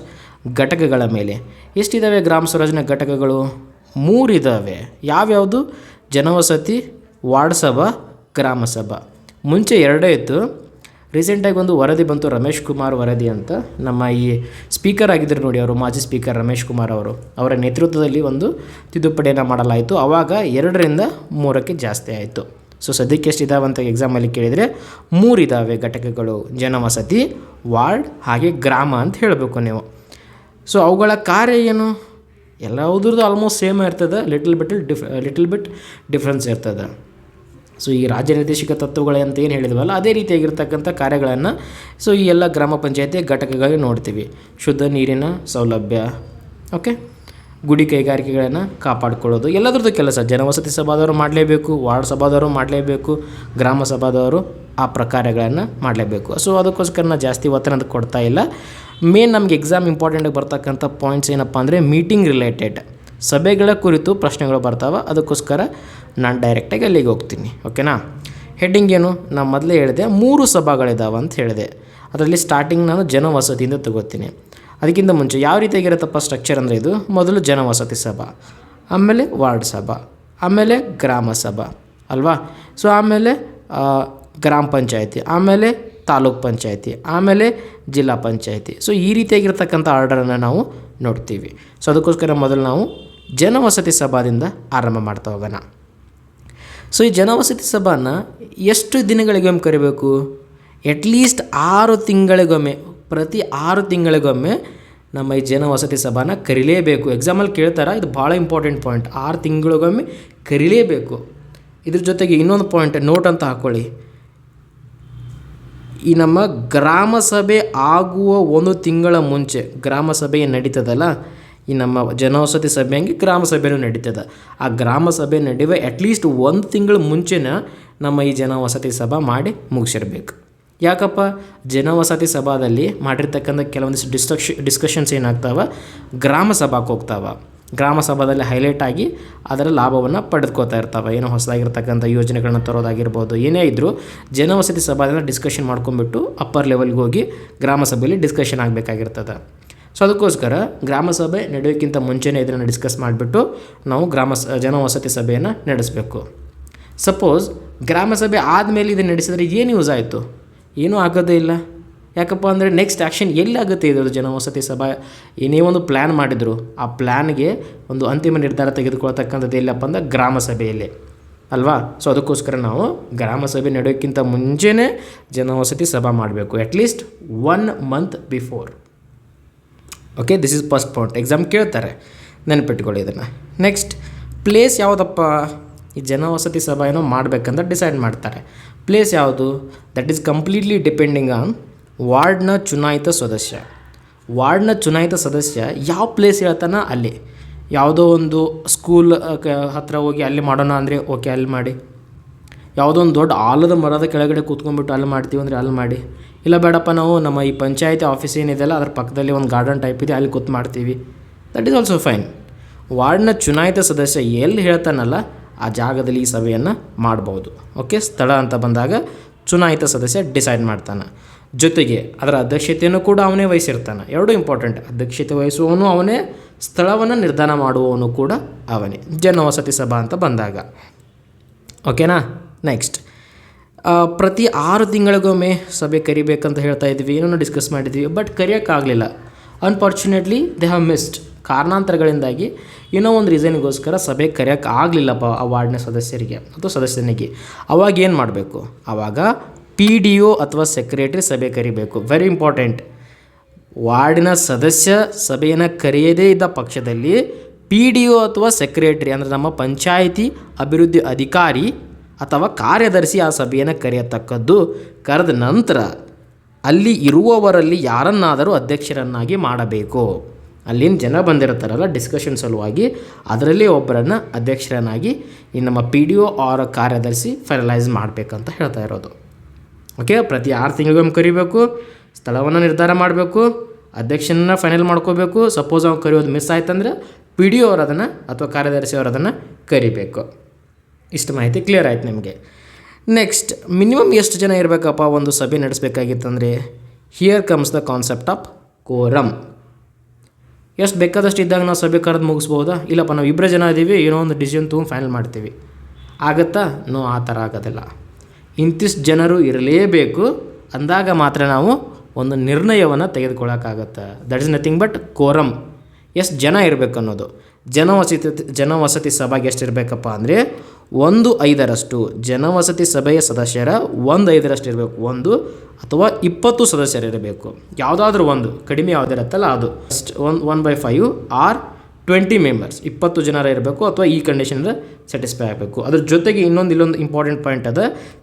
ಘಟಕಗಳ ಮೇಲೆ. ಎಷ್ಟಿದ್ದಾವೆ ಗ್ರಾಮ ಸ್ವರಾಜ್ನ ಘಟಕಗಳು? ಮೂರಿದ್ದಾವೆ ಯಾವ್ಯಾವುದು? ಜನವಸತಿ ವಾರ್ಡ್ ಸಭಾ, ಗ್ರಾಮ ಸಭಾ. ಮುಂಚೆ ಎರಡೇ ಇತ್ತು. ರೀಸೆಂಟಾಗಿ ಒಂದು ವರದಿ ಬಂತು, ರಮೇಶ್ ಕುಮಾರ್ ವರದಿ ಅಂತ. ನಮ್ಮ ಈ ಸ್ಪೀಕರ್ ಆಗಿದ್ದರು ನೋಡಿ ಅವರು, ಮಾಜಿ ಸ್ಪೀಕರ್ ರಮೇಶ್ ಕುಮಾರ್ ಅವರು. ಅವರ ನೇತೃತ್ವದಲ್ಲಿ ಒಂದು ತಿದ್ದುಪಡಿಯನ್ನು ಮಾಡಲಾಯಿತು. ಆವಾಗ ಎರಡರಿಂದ ಮೂರಕ್ಕೆ ಜಾಸ್ತಿ ಆಯಿತು. ಸೊ ಸದ್ಯಕ್ಕೆ ಎಷ್ಟು ಇದಾವೆ ಅಂತ ಎಕ್ಸಾಮಲ್ಲಿ ಕೇಳಿದರೆ ಮೂರಿದ್ದಾವೆ ಘಟಕಗಳು, ಜನವಸತಿ, ವಾರ್ಡ್, ಹಾಗೆ ಗ್ರಾಮ ಅಂತ ಹೇಳಬೇಕು ನೀವು. ಸೊ ಅವುಗಳ ಕಾರ್ಯ ಏನು? ಎಲ್ಲದ್ರದ್ದು ಆಲ್ಮೋಸ್ಟ್ ಸೇಮ್ ಇರ್ತದೆ little bit diff little bit difference ಇರ್ತದೆ. ಸೊ ಈ ರಾಜ್ಯ ನಿರ್ದೇಶಕ ತತ್ವಗಳೇ ಅಂತ ಏನು ಹೇಳಿದ್ವಲ್ಲ, ಅದೇ ರೀತಿಯಾಗಿರ್ತಕ್ಕಂಥ ಕಾರ್ಯಗಳನ್ನು ಸೊ ಈ ಎಲ್ಲ ಗ್ರಾಮ ಪಂಚಾಯತಿ ಘಟಕಗಳಿಗೆ ನೋಡ್ತೀವಿ. ಶುದ್ಧ ನೀರಿನ ಸೌಲಭ್ಯ, ಓಕೆ? ಗುಡಿ ಕೈಗಾರಿಕೆಗಳನ್ನು ಕಾಪಾಡಿಕೊಳ್ಳೋದು, ಎಲ್ಲದರದ್ದು ಕೆಲಸ. ಜನವಸತಿ ಸಭಾದವರು ಮಾಡಲೇಬೇಕು, ವಾರ್ಡ್ ಸಭಾದವರು ಮಾಡಲೇಬೇಕು, ಗ್ರಾಮ ಸಭಾದವರು ಆ ಪ್ರಕಾರಗಳನ್ನು ಮಾಡಲೇಬೇಕು. ಸೊ ಅದಕ್ಕೋಸ್ಕರ ನಾನು ಜಾಸ್ತಿ ಅದಕ್ಕೆ ಕೊಡ್ತಾ ಇಲ್ಲ. ಮೇನ್ ನಮಗೆ ಎಕ್ಸಾಮ್ ಇಂಪಾರ್ಟೆಂಟಾಗಿ ಬರ್ತಕ್ಕಂಥ ಪಾಯಿಂಟ್ಸ್ ಏನಪ್ಪ ಅಂದರೆ ಮೀಟಿಂಗ್ ರಿಲೇಟೆಡ್ ಸಭೆಗಳ ಕುರಿತು ಪ್ರಶ್ನೆಗಳು ಬರ್ತಾವೆ. ಅದಕ್ಕೋಸ್ಕರ ನಾನು ಡೈರೆಕ್ಟಾಗಿ ಅಲ್ಲಿಗೆ ಹೋಗ್ತೀನಿ. ಓಕೆನಾ ಹೆಡ್ಡಿಂಗ್ ಏನು? ನಾನು ಮೊದಲೇ ಹೇಳಿದೆ, ಮೂರು ಸಭಾಗಳಿದ್ದಾವೆ ಅಂತ ಹೇಳಿದೆ. ಅದರಲ್ಲಿ ಸ್ಟಾರ್ಟಿಂಗ್ ನಾನು ಜನವಸತಿಯಿಂದ ತಗೋತೀನಿ. ಅದಕ್ಕಿಂತ ಮುಂಚೆ ಯಾವ ರೀತಿಯಾಗಿರುತ್ತಪ್ಪ ಸ್ಟ್ರಕ್ಚರ್ ಅಂದರೆ ಇದು? ಮೊದಲು ಜನವಸತಿ ಸಭಾ, ಆಮೇಲೆ ವಾರ್ಡ್ ಸಭಾ, ಆಮೇಲೆ ಗ್ರಾಮ ಸಭಾ, ಅಲ್ವಾ? ಸೊ ಆಮೇಲೆ ಗ್ರಾಮ ಪಂಚಾಯತಿ, ಆಮೇಲೆ ತಾಲೂಕ್ ಪಂಚಾಯತಿ, ಆಮೇಲೆ ಜಿಲ್ಲಾ ಪಂಚಾಯತಿ. ಸೊ ಈ ರೀತಿಯಾಗಿರ್ತಕ್ಕಂಥ ಆರ್ಡರನ್ನು ನಾವು ನೋಡ್ತೀವಿ. ಸೊ ಅದಕ್ಕೋಸ್ಕರ ಮೊದಲು ನಾವು ಜನವಸತಿ ಸಭಾದಿಂದ ಆರಂಭ ಮಾಡ್ತಾ ಹೋಗೋಣ. ಸೊ ಈ ಜನವಸತಿ ಸಭಾನ ಎಷ್ಟು ದಿನಗಳಿಗೊಮ್ಮೆ ಕರಿಬೇಕು? ಅಟ್ಲೀಸ್ಟ್ ಆರು ತಿಂಗಳಿಗೊಮ್ಮೆ, ಪ್ರತಿ ಆರು ತಿಂಗಳಿಗೊಮ್ಮೆ ನಮ್ಮ ಈ ಜನವಸತಿ ಸಭಾನ ಕರಿಲೇಬೇಕು. ಎಕ್ಸಾಮಲ್ಲಿ ಕೇಳ್ತಾರೆ? ಇದು ಭಾಳ ಇಂಪಾರ್ಟೆಂಟ್ ಪಾಯಿಂಟ್ ಆರು ತಿಂಗಳಿಗೊಮ್ಮೆ ಕರಿಲೇಬೇಕು. ಇದ್ರ ಜೊತೆಗೆ ಇನ್ನೊಂದು ಪಾಯಿಂಟ್ ನೋಟ್ ಅಂತ ಹಾಕ್ಕೊಳ್ಳಿ ಈ ನಮ್ಮ ಗ್ರಾಮ ಸಭೆ ಆಗುವ ಒಂದು ತಿಂಗಳ ಮುಂಚೆ, ಗ್ರಾಮ ಸಭೆ ನಡೀತದಲ್ಲ ಈ ನಮ್ಮ ಜನೌಷಧಿ ಸಭೆ ಹಂಗೆ ಗ್ರಾಮ ಸಭೆನೂ ನಡೀತದೆ. ಆ ಗ್ರಾಮ ಸಭೆ ನಡೆಯುವ ಅಟ್ಲೀಸ್ಟ್ ಒಂದು ತಿಂಗಳ ಮುಂಚೆನ ನಮ್ಮ ಈ ಜನವಸತಿ ಸಭಾ ಮಾಡಿ ಮುಗಿಸಿರ್ಬೇಕು. ಯಾಕಪ್ಪ? ಜನವಸತಿ ಸಭಾದಲ್ಲಿ ಮಾಡಿರ್ತಕ್ಕಂಥ ಕೆಲವೊಂದಿಷ್ಟು ಡಿಸ್ಕಕ್ಷ ಡಿಸ್ಕಷನ್ಸ್ ಏನಾಗ್ತಾವ? ಗ್ರಾಮ ಸಭಾಕ್ಕೆ ಹೋಗ್ತಾವ. ಗ್ರಾಮ ಸಭಾದಲ್ಲಿ ಹೈಲೈಟ್ ಆಗಿ ಅದರ ಲಾಭವನ್ನು ಪಡೆದುಕೋತಾ ಇರ್ತಾವೆ. ಏನೋ ಹೊಸದಾಗಿರ್ತಕ್ಕಂಥ ಯೋಜನೆಗಳನ್ನ ತರೋದಾಗಿರ್ಬೋದು, ಏನೇ ಇದ್ದರೂ ಜನವಸತಿ ಸಭಾದಿಂದ ಡಿಸ್ಕಷನ್ ಮಾಡ್ಕೊಂಡ್ಬಿಟ್ಟು ಅಪ್ಪರ್ ಲೆವೆಲ್ಗೆ ಹೋಗಿ ಗ್ರಾಮ ಸಭೆಯಲ್ಲಿ ಡಿಸ್ಕಷನ್ ಆಗಬೇಕಾಗಿರ್ತದೆ. ಸೊ ಅದಕ್ಕೋಸ್ಕರ ಗ್ರಾಮ ಸಭೆ ನಡೆಯೋಕ್ಕಿಂತ ಮುಂಚೆನೇ ಇದನ್ನು ಡಿಸ್ಕಸ್ ಮಾಡಿಬಿಟ್ಟು ನಾವು ಗ್ರಾಮ ಜನವಸತಿ ಸಭೆಯನ್ನು ನಡೆಸಬೇಕು. ಸಪೋಸ್ ಗ್ರಾಮ ಸಭೆ ಆದಮೇಲೆ ಇದನ್ನು ನಡೆಸಿದರೆ ಏನು ಯೂಸ್ ಆಯಿತು? ಏನೂ ಆಗೋದೇ ಇಲ್ಲ. ಯಾಕಪ್ಪ ಅಂದರೆ ನೆಕ್ಸ್ಟ್ ಆ್ಯಕ್ಷನ್ ಎಲ್ಲಾಗುತ್ತೆ ಆಗುತ್ತೆ ಇದು ಜನವಸತಿ ಸಭಾ? ಏನೇ ಒಂದು ಪ್ಲ್ಯಾನ್ ಮಾಡಿದ್ರು, ಆ ಪ್ಲ್ಯಾನ್ಗೆ ಒಂದು ಅಂತಿಮ ನಿರ್ಧಾರ ತೆಗೆದುಕೊಳ್ತಕ್ಕಂಥದ್ದು ಎಲ್ಲಪ್ಪ ಅಂದ್ರೆ ಗ್ರಾಮ ಸಭೆಯಲ್ಲಿ. ಅಲ್ವಾ? ಸೊ ಅದಕ್ಕೋಸ್ಕರ ನಾವು ಗ್ರಾಮ ಸಭೆ ನಡೆಯೋಕ್ಕಿಂತ ಮುಂಚೆನೇ ಜನವಸತಿ ಸಭಾ ಮಾಡಬೇಕು at least one month before okay this is first point exam ಕೇಳ್ತಾರೆ. ನೆನಪಿಟ್ಕೊಳ್ಳಿ ಇದನ್ನು. ನೆಕ್ಸ್ಟ್ ಪ್ಲೇಸ್ ಯಾವುದಪ್ಪ? ಈ ಜನವಸತಿ ಸಭಾ ಏನೋ ಮಾಡಬೇಕಂತ ಡಿಸೈಡ್ ಮಾಡ್ತಾರೆ. ಪ್ಲೇಸ್ ಯಾವುದು? That is completely depending on ವಾರ್ಡ್ನ ಚುನಾಯಿತ ಸದಸ್ಯ. ವಾರ್ಡ್ನ ಚುನಾಯಿತ ಸದಸ್ಯ ಯಾವ ಪ್ಲೇಸ್ ಹೇಳ್ತಾನ? ಅಲ್ಲಿ. ಯಾವುದೋ ಒಂದು ಸ್ಕೂಲ್ ಹತ್ತಿರ ಹೋಗಿ ಅಲ್ಲಿ ಮಾಡೋಣ ಅಂದರೆ ಓಕೆ ಅಲ್ಲಿ ಮಾಡಿ. ಯಾವುದೋ ಒಂದು ದೊಡ್ಡ ಆಲದ ಮರದ ಕೆಳಗಡೆ ಕೂತ್ಕೊಂಡ್ಬಿಟ್ಟು ಅಲ್ಲಿ ಮಾಡ್ತೀವಿ ಅಂದರೆ ಅಲ್ಲಿ ಮಾಡಿ. ಇಲ್ಲ ಬೇಡಪ್ಪ, ನಾವು ನಮ್ಮ ಈ ಪಂಚಾಯತಿ ಆಫೀಸ್ ಏನಿದೆಯಲ್ಲ ಅದ್ರ ಪಕ್ಕದಲ್ಲಿ ಒಂದು ಗಾರ್ಡನ್ ಟೈಪ್ ಇದೆ, ಅಲ್ಲಿ ಕೂತ್ ಮಾಡ್ತೀವಿ. ದಟ್ ಈಸ್ ಆಲ್ಸೋ ಫೈನ್ ವಾರ್ಡ್ನ ಚುನಾಯಿತ ಸದಸ್ಯ ಎಲ್ಲಿ ಹೇಳ್ತಾನಲ್ಲ, ಆ ಜಾಗದಲ್ಲಿ ಈ ಸಭೆಯನ್ನು ಮಾಡ್ಬೋದು. ಓಕೆ ಸ್ಥಳ ಅಂತ ಬಂದಾಗ ಚುನಾಯಿತ ಸದಸ್ಯ ಡಿಸೈಡ್ ಮಾಡ್ತಾನೆ. ಜೊತೆಗೆ ಅದರ ಅಧ್ಯಕ್ಷತೆಯನ್ನು ಕೂಡ ಅವನೇ ವಹಿಸಿರ್ತಾನೆ. ಎರಡೂ ಇಂಪಾರ್ಟೆಂಟ್ ಅಧ್ಯಕ್ಷತೆ ವಹಿಸುವವನು ಅವನೇ, ಸ್ಥಳವನ್ನು ನಿರ್ಧಾರ ಮಾಡುವವನು ಕೂಡ ಅವನೇ. ಜನವಸತಿ ಸಭಾ ಅಂತ ಬಂದಾಗ. ಓಕೆನಾ ನೆಕ್ಸ್ಟ್ ಪ್ರತಿ ಆರು ತಿಂಗಳಿಗೊಮ್ಮೆ ಸಭೆ ಕರಿಬೇಕಂತ ಹೇಳ್ತಾ ಇದ್ವಿ ಏನೋ ಡಿಸ್ಕಸ್ ಮಾಡಿದ್ವಿ ಬಟ್ ಕರೆಯೋಕ್ಕಾಗಲಿಲ್ಲ. ಅನ್ಫಾರ್ಚುನೇಟ್ಲಿ ದೇ ಹ್ಯಾವ್ ಮಿಸ್ಡ್ ಕಾರಣಾಂತರಗಳಿಂದಾಗಿ ಏನೋ ಒಂದು ರೀಸನ್ಗೋಸ್ಕರ ಸಭೆ ಕರೆಯೋಕೆ ಆಗಲಿಲ್ಲಪ್ಪ ಆ ವಾರ್ಡ್ನ ಸದಸ್ಯರಿಗೆ ಅಥವಾ ಸದಸ್ಯನಿಗೆ. ಅವಾಗ ಏನು ಮಾಡಬೇಕು? ಆವಾಗ ಪಿ ಡಿ ಒ ಅಥವಾ ಸೆಕ್ರೆಟ್ರಿ ಸಭೆ ಕರಿಬೇಕು. ವೆರಿ ಇಂಪಾರ್ಟೆಂಟ್ ವಾರ್ಡಿನ ಸದಸ್ಯ ಸಭೆಯನ್ನು ಕರೆಯದೇ ಇದ್ದ ಪಕ್ಷದಲ್ಲಿ ಪಿ ಡಿ ಒ ಅಥವಾ ಸೆಕ್ರೆಟರಿ ಅಂದರೆ ನಮ್ಮ ಪಂಚಾಯಿತಿ ಅಭಿವೃದ್ಧಿ ಅಧಿಕಾರಿ ಅಥವಾ ಕಾರ್ಯದರ್ಶಿ ಆ ಸಭೆಯನ್ನು ಕರೆಯತಕ್ಕದ್ದು ಕರೆದ ನಂತರ ಅಲ್ಲಿ ಇರುವವರಲ್ಲಿ ಯಾರನ್ನಾದರೂ ಅಧ್ಯಕ್ಷರನ್ನಾಗಿ ಮಾಡಬೇಕು. ಅಲ್ಲಿನ ಜನ ಬಂದಿರ್ತಾರಲ್ಲ ಡಿಸ್ಕಷನ್ ಸಲುವಾಗಿ ಅದರಲ್ಲಿ ಒಬ್ಬರನ್ನು ಅಧ್ಯಕ್ಷರನ್ನಾಗಿ ಈ ನಮ್ಮ ಪಿ ಡಿ ಒ ಅವರ ಕಾರ್ಯದರ್ಶಿ ಫೈನಲೈಸ್ ಮಾಡಬೇಕಂತ ಹೇಳ್ತಾ ಇರೋದು. ಓಕೆ ಪ್ರತಿ ಆರು ತಿಂಗಳಿಗೊಮ್ಮೆ ಕರಿಬೇಕು, ಸ್ಥಳವನ್ನು ನಿರ್ಧಾರ ಮಾಡಬೇಕು ಅಧ್ಯಕ್ಷನ ಫೈನಲ್ ಮಾಡ್ಕೋಬೇಕು ಸಪೋಸ್ ಅವ್ನು ಕರೆಯೋದು ಮಿಸ್ ಆಯ್ತಂದ್ರೆ ಪಿ ಡಿ ಅವ್ರು ಅದನ್ನು ಅಥವಾ ಕಾರ್ಯದರ್ಶಿ ಅದನ್ನು ಕರಿಬೇಕು. ಇಷ್ಟು ಮಾಹಿತಿ ಕ್ಲಿಯರ್ ಆಯ್ತು ನಿಮಗೆ. ನೆಕ್ಸ್ಟ್ ಮಿನಿಮಮ್ ಎಷ್ಟು ಜನ ಇರಬೇಕಪ್ಪ ಒಂದು ಸಭೆ ನಡೆಸಬೇಕಾಗಿತ್ತಂದರೆ? Here comes the concept of quorum ಎಷ್ಟು ಬೇಕಾದಷ್ಟು ಇದ್ದಾಗ ನಾವು ಸಭೆ ಕರೆದು ಮುಗಿಸ್ಬೋದಾ? ಇಲ್ಲಪ್ಪ, ನಾವು ಇಬ್ಬರೇ ಜನ ಇದ್ದೀವಿ ಏನೋ ಒಂದು ಡಿಸಿಷನ್ ತೊಗೊಂಡು ಫೈನಲ್ ಮಾಡ್ತೀವಿ. ಆಗತ್ತಾ? ನೋ ಆ ಥರ ಆಗೋದಿಲ್ಲ. ಇಂತಿಷ್ಟು ಜನರು ಇರಲೇಬೇಕು. ಅಂದಾಗ ಮಾತ್ರ ನಾವು ಒಂದು ನಿರ್ಣಯವನ್ನು ತೆಗೆದುಕೊಳ್ಳೋಕ್ಕಾಗತ್ತೆ. That is nothing but quorum ಎಷ್ಟು ಜನ ಇರಬೇಕು ಅನ್ನೋದು? ಜನವಸತಿ ಜನವಸತಿ ಸಭಾಗೆ ಎಷ್ಟು ಇರಬೇಕಪ್ಪ ಅಂದರೆ ಒಂದು ಐದರಷ್ಟು ಜನವಸತಿ ಸಭೆಯ ಸದಸ್ಯರ ಒಂದು ಐದರಷ್ಟು ಇರಬೇಕು. ಒಂದು ಅಥವಾ ಇಪ್ಪತ್ತು ಸದಸ್ಯರಿರಬೇಕು ಯಾವುದಾದ್ರೂ ಒಂದು, ಕಡಿಮೆ ಯಾವುದಿರುತ್ತಲ್ಲ ಅದು. ಅಷ್ಟು one one by five or twenty members ಇಪ್ಪತ್ತು ಜನರ ಇರಬೇಕು ಅಥವಾ ಈ ಕಂಡೀಷನ್ ಸ್ಯಾಟಿಸ್ಫೈ ಆಗಬೇಕು. ಅದ್ರ ಜೊತೆಗೆ ಇನ್ನೊಂದು ಇಲ್ಲೊಂದು ಇಂಪಾರ್ಟೆಂಟ್ ಪಾಯಿಂಟ್ ಅದ,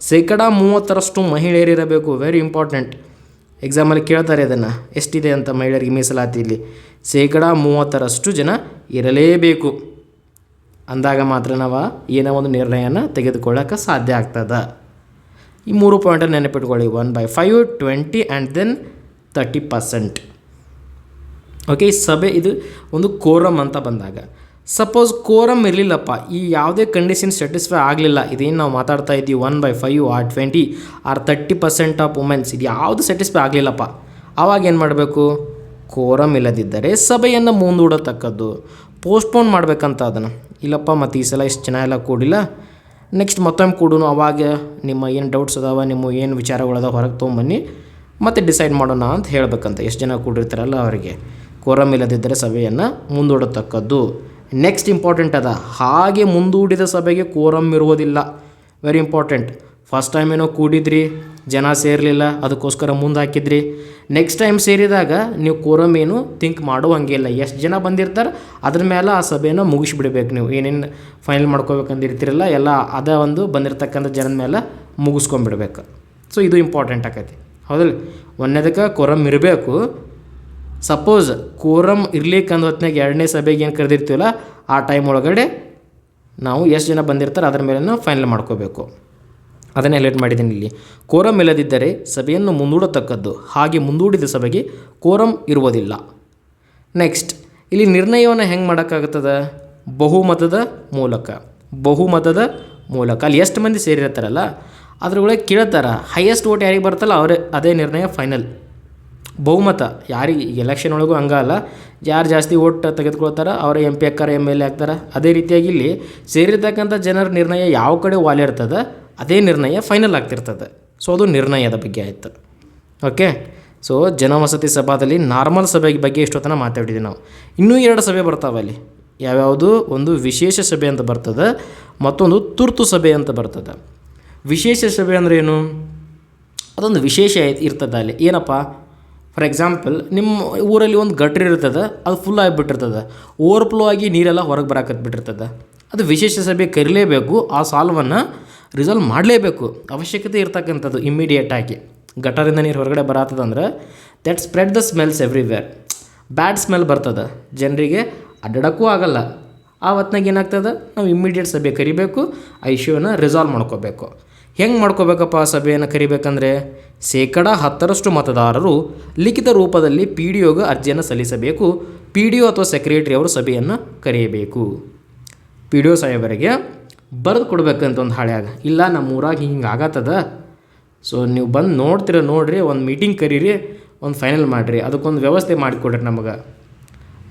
ಶೇಕಡ ಮೂವತ್ತರಷ್ಟು ಮಹಿಳೆಯರಿರಬೇಕು ವೆರಿ ಇಂಪಾರ್ಟೆಂಟ್ ಎಕ್ಸಾಮಲ್ಲಿ ಕೇಳ್ತಾರೆ ಅದನ್ನು ಎಷ್ಟಿದೆ ಅಂತ ಮಹಿಳೆಯರಿಗೆ ಮೀಸಲಾತಿ ಇಲ್ಲಿ? ಶೇಕಡ ಮೂವತ್ತರಷ್ಟು ಜನ ಇರಲೇಬೇಕು. ಅಂದಾಗ ಮಾತ್ರ ನಾವು ಏನೋ ಒಂದು ನಿರ್ಣಯನ ತೆಗೆದುಕೊಳ್ಳೋಕೆ ಸಾಧ್ಯ ಆಗ್ತದೆ. ಈ ಮೂರು ಪಾಯಿಂಟನ್ನು ನೆನಪಿಟ್ಕೊಳ್ಳಿ. One by five twenty and then thirty percent okay ಈ ಸಭೆ ಇದು ಒಂದು ಕೋರಮ್ ಅಂತ ಬಂದಾಗ. ಸಪೋಸ್ ಕೋರಮ್ ಇರಲಿಲ್ಲಪ್ಪ, ಈ ಯಾವುದೇ ಕಂಡೀಷನ್ ಸ್ಯಾಟಿಸ್ಫೈ ಆಗಲಿಲ್ಲ. ಇದೇನು ನಾವು ಮಾತಾಡ್ತಾ ಇದ್ದೀವಿ? One by five or twenty or thirty percent of womens ಇದು ಯಾವುದು ಸ್ಯಾಟಿಸ್ಫೈ ಆಗಲಿಲ್ಲಪ್ಪ. ಆವಾಗ ಏನು ಮಾಡಬೇಕು? ಕೋರಮ್ ಇಲ್ಲದಿದ್ದರೆ ಸಭೆಯನ್ನು ಮುಂದೂಡತಕ್ಕದ್ದು. ಪೋಸ್ಟ್ಪೋನ್ ಮಾಡಬೇಕಂತ ಅದನ್ನು. ಇಲ್ಲಪ್ಪ ಮತ್ತು ಈ ಸಲ ಇಷ್ಟು ಜನ ಎಲ್ಲ ಕೂಡಿಲ್ಲ. ನೆಕ್ಸ್ಟ್ ಮತ್ತೊಮ್ಮೆ ಕೂಡೋಣ ಅವಾಗ ನಿಮ್ಮ ಏನು ಡೌಟ್ಸ್ ಅದಾವ, ನಿಮ್ಮ ಏನು ವಿಚಾರಗಳದಾವ ಹೊರಗೆ ತೊಗೊಂಬನ್ನಿ. ಮತ್ತು ಡಿಸೈಡ್ ಮಾಡೋಣ ಅಂತ ಹೇಳಬೇಕಂತ. ಎಷ್ಟು ಜನ ಕೂಡಿರ್ತಾರಲ್ಲ ಅವರಿಗೆ. ಕೋರಮ್ ಇಲ್ಲದಿದ್ದರೆ ಸಭೆಯನ್ನು ಮುಂದೂಡತಕ್ಕದ್ದು. ನೆಕ್ಸ್ಟ್ ಇಂಪಾರ್ಟೆಂಟ್ ಅದ. ಹಾಗೆ ಮುಂದೂಡಿದ ಸಭೆಗೆ ಕೋರಮ್ ಇರುವುದಿಲ್ಲ. ವೆರಿ ಇಂಪಾರ್ಟೆಂಟ್ ಫಸ್ಟ್ ಟೈಮ್ ಏನೋ ಕೂಡಿದ್ರಿ, ಜನ ಸೇರಲಿಲ್ಲ, ಅದಕ್ಕೋಸ್ಕರ ಮುಂದೆ ಹಾಕಿದ್ರಿ. ನೆಕ್ಸ್ಟ್ ಟೈಮ್ ಸೇರಿದಾಗ ನೀವು ಕೋರಮ್ ಏನು ಥಿಂಕ್ ಮಾಡುವಂಗಿಲ್ಲ ಎಷ್ಟು ಜನ ಬಂದಿರ್ತಾರೆ, ಅದ್ರ ಮೇಲೆ ಆ ಸಭೆಯನ್ನು ಮುಗಿಸ್ಬಿಡ್ಬೇಕು ನೀವು. ಏನೇನು ಫೈನಲ್ ಮಾಡ್ಕೋಬೇಕಂದಿರ್ತೀರಲ್ಲ ಎಲ್ಲ ಅದ ಒಂದು ಬಂದಿರತಕ್ಕಂಥ ಜನದ ಮೇಲೆ ಮುಗಿಸ್ಕೊಂಬಿಡ್ಬೇಕು ಸೊ ಇದು ಇಂಪಾರ್ಟೆಂಟ್ ಆಕೈತಿ. ಹೌದಲ್ಲ? ಒಂದೇದಕ್ಕೆ ಕೋರಮ್ ಇರಬೇಕು. ಸಪೋಸ್ ಕೋರಮ್ ಇರ್ಲಿಕ್ಕೆ ಹೊತ್ತಿನಾಗ ಎರಡನೇ ಸಭೆಗೆ ಏನು ಕರೆದಿರ್ತೀವಲ್ಲ, ಆ ಟೈಮ್ ಒಳಗಡೆ ನಾವು ಎಷ್ಟು ಜನ ಬಂದಿರ್ತಾರೆ, ಅದರ ಮೇಲೆ ಫೈನಲ್ ಮಾಡ್ಕೋಬೇಕು. ಅದನ್ನೇ ಹೈಲೈಟ್ ಮಾಡಿದ್ದೀನಿ ಇಲ್ಲಿ. ಕೋರಂ ಇಲ್ಲದಿದ್ದರೆ ಸಭೆಯನ್ನು ಮುಂದೂಡತಕ್ಕದ್ದು. ಹಾಗೆ ಮುಂದೂಡಿದ ಸಭೆಗೆ ಕೋರಂ ಇರುವುದಿಲ್ಲ. ನೆಕ್ಸ್ಟ್ ಇಲ್ಲಿ ನಿರ್ಣಯವನ್ನು ಹೆಂಗೆ ಮಾಡೋಕ್ಕಾಗುತ್ತದೆ? ಬಹುಮತದ ಮೂಲಕ. ಬಹುಮತದ ಮೂಲಕ. ಅಲ್ಲಿ ಎಷ್ಟು ಮಂದಿ ಸೇರಿರ್ತಾರಲ್ಲ ಅದರೊಳಗೆ ಕೇಳ್ತಾರೆ ಹೈಯೆಸ್ಟ್ ಓಟ್ ಯಾರಿಗೆ ಬರ್ತಲ್ಲ ಅವರೇ, ಅದೇ ನಿರ್ಣಯ ಫೈನಲ್ ಬಹುಮತ. ಯಾರಿಗೆ ಎಲೆಕ್ಷನ್ ಒಳಗೂ ಹಂಗಲ್ಲ ಯಾರು ಜಾಸ್ತಿ ಓಟ್ ತೆಗೆದುಕೊಳ್ತಾರ, ಅವರ ಎಂ ಪಿ ಅಕ್ಕಾರ ಎಂ ಎಲ್ ಎ ಆಗ್ತಾರೆ ಅದೇ ರೀತಿಯಾಗಿ ಇಲ್ಲಿ ಸೇರಿರ್ತಕ್ಕಂಥ ಜನರ ನಿರ್ಣಯ ಯಾವ ಕಡೆ ವಾಲಿರ್ತದೆ? ಅದೇ ನಿರ್ಣಯ ಫೈನಲ್ ಆಗ್ತಿರ್ತದೆ. ಸೊ ಅದು ನಿರ್ಣಯದ ಬಗ್ಗೆ ಆಯಿತು. ಓಕೆ ಸೊ ಜನವಸತಿ ಸಭಾದಲ್ಲಿ ನಾರ್ಮಲ್ ಸಭೆ ಬಗ್ಗೆ ಇಷ್ಟೊತ್ತನ ಮಾತಾಡಿದ್ವಿ ನಾವು. ಇನ್ನೂ ಎರಡು ಸಭೆ ಬರ್ತಾವೆ ಅಲ್ಲಿ. ಯಾವ್ಯಾವುದು? ಒಂದು ವಿಶೇಷ ಸಭೆ ಅಂತ ಬರ್ತದೆ, ಮತ್ತೊಂದು ತುರ್ತು ಸಭೆ ಅಂತ ಬರ್ತದೆ. ವಿಶೇಷ ಸಭೆ ಅಂದರೆ ಏನು? ಅದೊಂದು ವಿಶೇಷ ಇರ್ತದೆ ಅಲ್ಲಿ. ಏನಪ್ಪ? ಫಾರ್ ಎಕ್ಸಾಂಪಲ್ ನಿಮ್ಮ ಊರಲ್ಲಿ ಒಂದು ಗಟ್ರಿ ಇರ್ತದೆ, ಅದು ಫುಲ್ ಆಗಿಬಿಟ್ಟಿರ್ತದೆ. ಓವರ್ಫ್ಲೋ ಆಗಿ ನೀರೆಲ್ಲ ಹೊರಗೆ ಬರಾಕತ್ಬಿಟ್ಟಿರ್ತದೆ. ಅದು ವಿಶೇಷ ಸಭೆ ಕರಿಲೇಬೇಕು, ಆ ಸಾಲ್ವನ್ನು ರಿಸಾಲ್ವ್ ಮಾಡಲೇಬೇಕು. ಅವಶ್ಯಕತೆ ಇರ್ತಕ್ಕಂಥದ್ದು ಇಮ್ಮಿಡಿಯೇಟ್ ಆಗಿ. ಗಟರಿಂದ ನೀರು ಹೊರಗಡೆ ಬರತ್ತದಂದ್ರೆ that spread the smells everywhere bad smell ಬರ್ತದೆ. ಜನರಿಗೆ ಅಡ್ಡಾಡಕ್ಕೂ ಆಗಲ್ಲ. ಆ ಹೊತ್ನಾಗ ಏನಾಗ್ತದೆ? ನಾವು ಇಮ್ಮಿಡಿಯೇಟ್ ಸಭೆ ಕರಿಬೇಕು, ಆ ಇಶ್ಯೂನ ರಿಸಾಲ್ವ್ ಮಾಡ್ಕೋಬೇಕು. ಹೆಂಗೆ ಮಾಡ್ಕೋಬೇಕಪ್ಪ ಸಭೆಯನ್ನು ಕರಿಬೇಕಂದ್ರೆ? ಶೇಕಡ ಹತ್ತರಷ್ಟು ಮತದಾರರು ಲಿಖಿತ ರೂಪದಲ್ಲಿ ಪಿ ಡಿ ಒಗೆ ಅರ್ಜಿಯನ್ನು ಸಲ್ಲಿಸಬೇಕು. ಪಿ ಡಿ ಒ ಅಥವಾ ಸೆಕ್ರೆಟರಿ ಅವರು ಸಭೆಯನ್ನು ಕರೆಯಬೇಕು. ಪಿ ಡಿ ಒ ಸಾಹೇಬರಿಗೆ ಬರೆದು ಕೊಡ್ಬೇಕಂತ ಒಂದು ಹಾಳ್ಯಾಗ ಇಲ್ಲ, ನಮ್ಮ ಊರಾಗ ಹಿಂಗೆ ಆಗತ್ತದ. ಸೊ ನೀವು ಬಂದು ನೋಡ್ತೀರ, ನೋಡ್ರಿ, ಒಂದು ಮೀಟಿಂಗ್ ಕರೀರಿ, ಒಂದು ಫೈನಲ್ ಮಾಡಿರಿ. ಅದಕ್ಕೊಂದು ವ್ಯವಸ್ಥೆ ಮಾಡಿಕೊಡ್ರಿ ನಮಗೆ.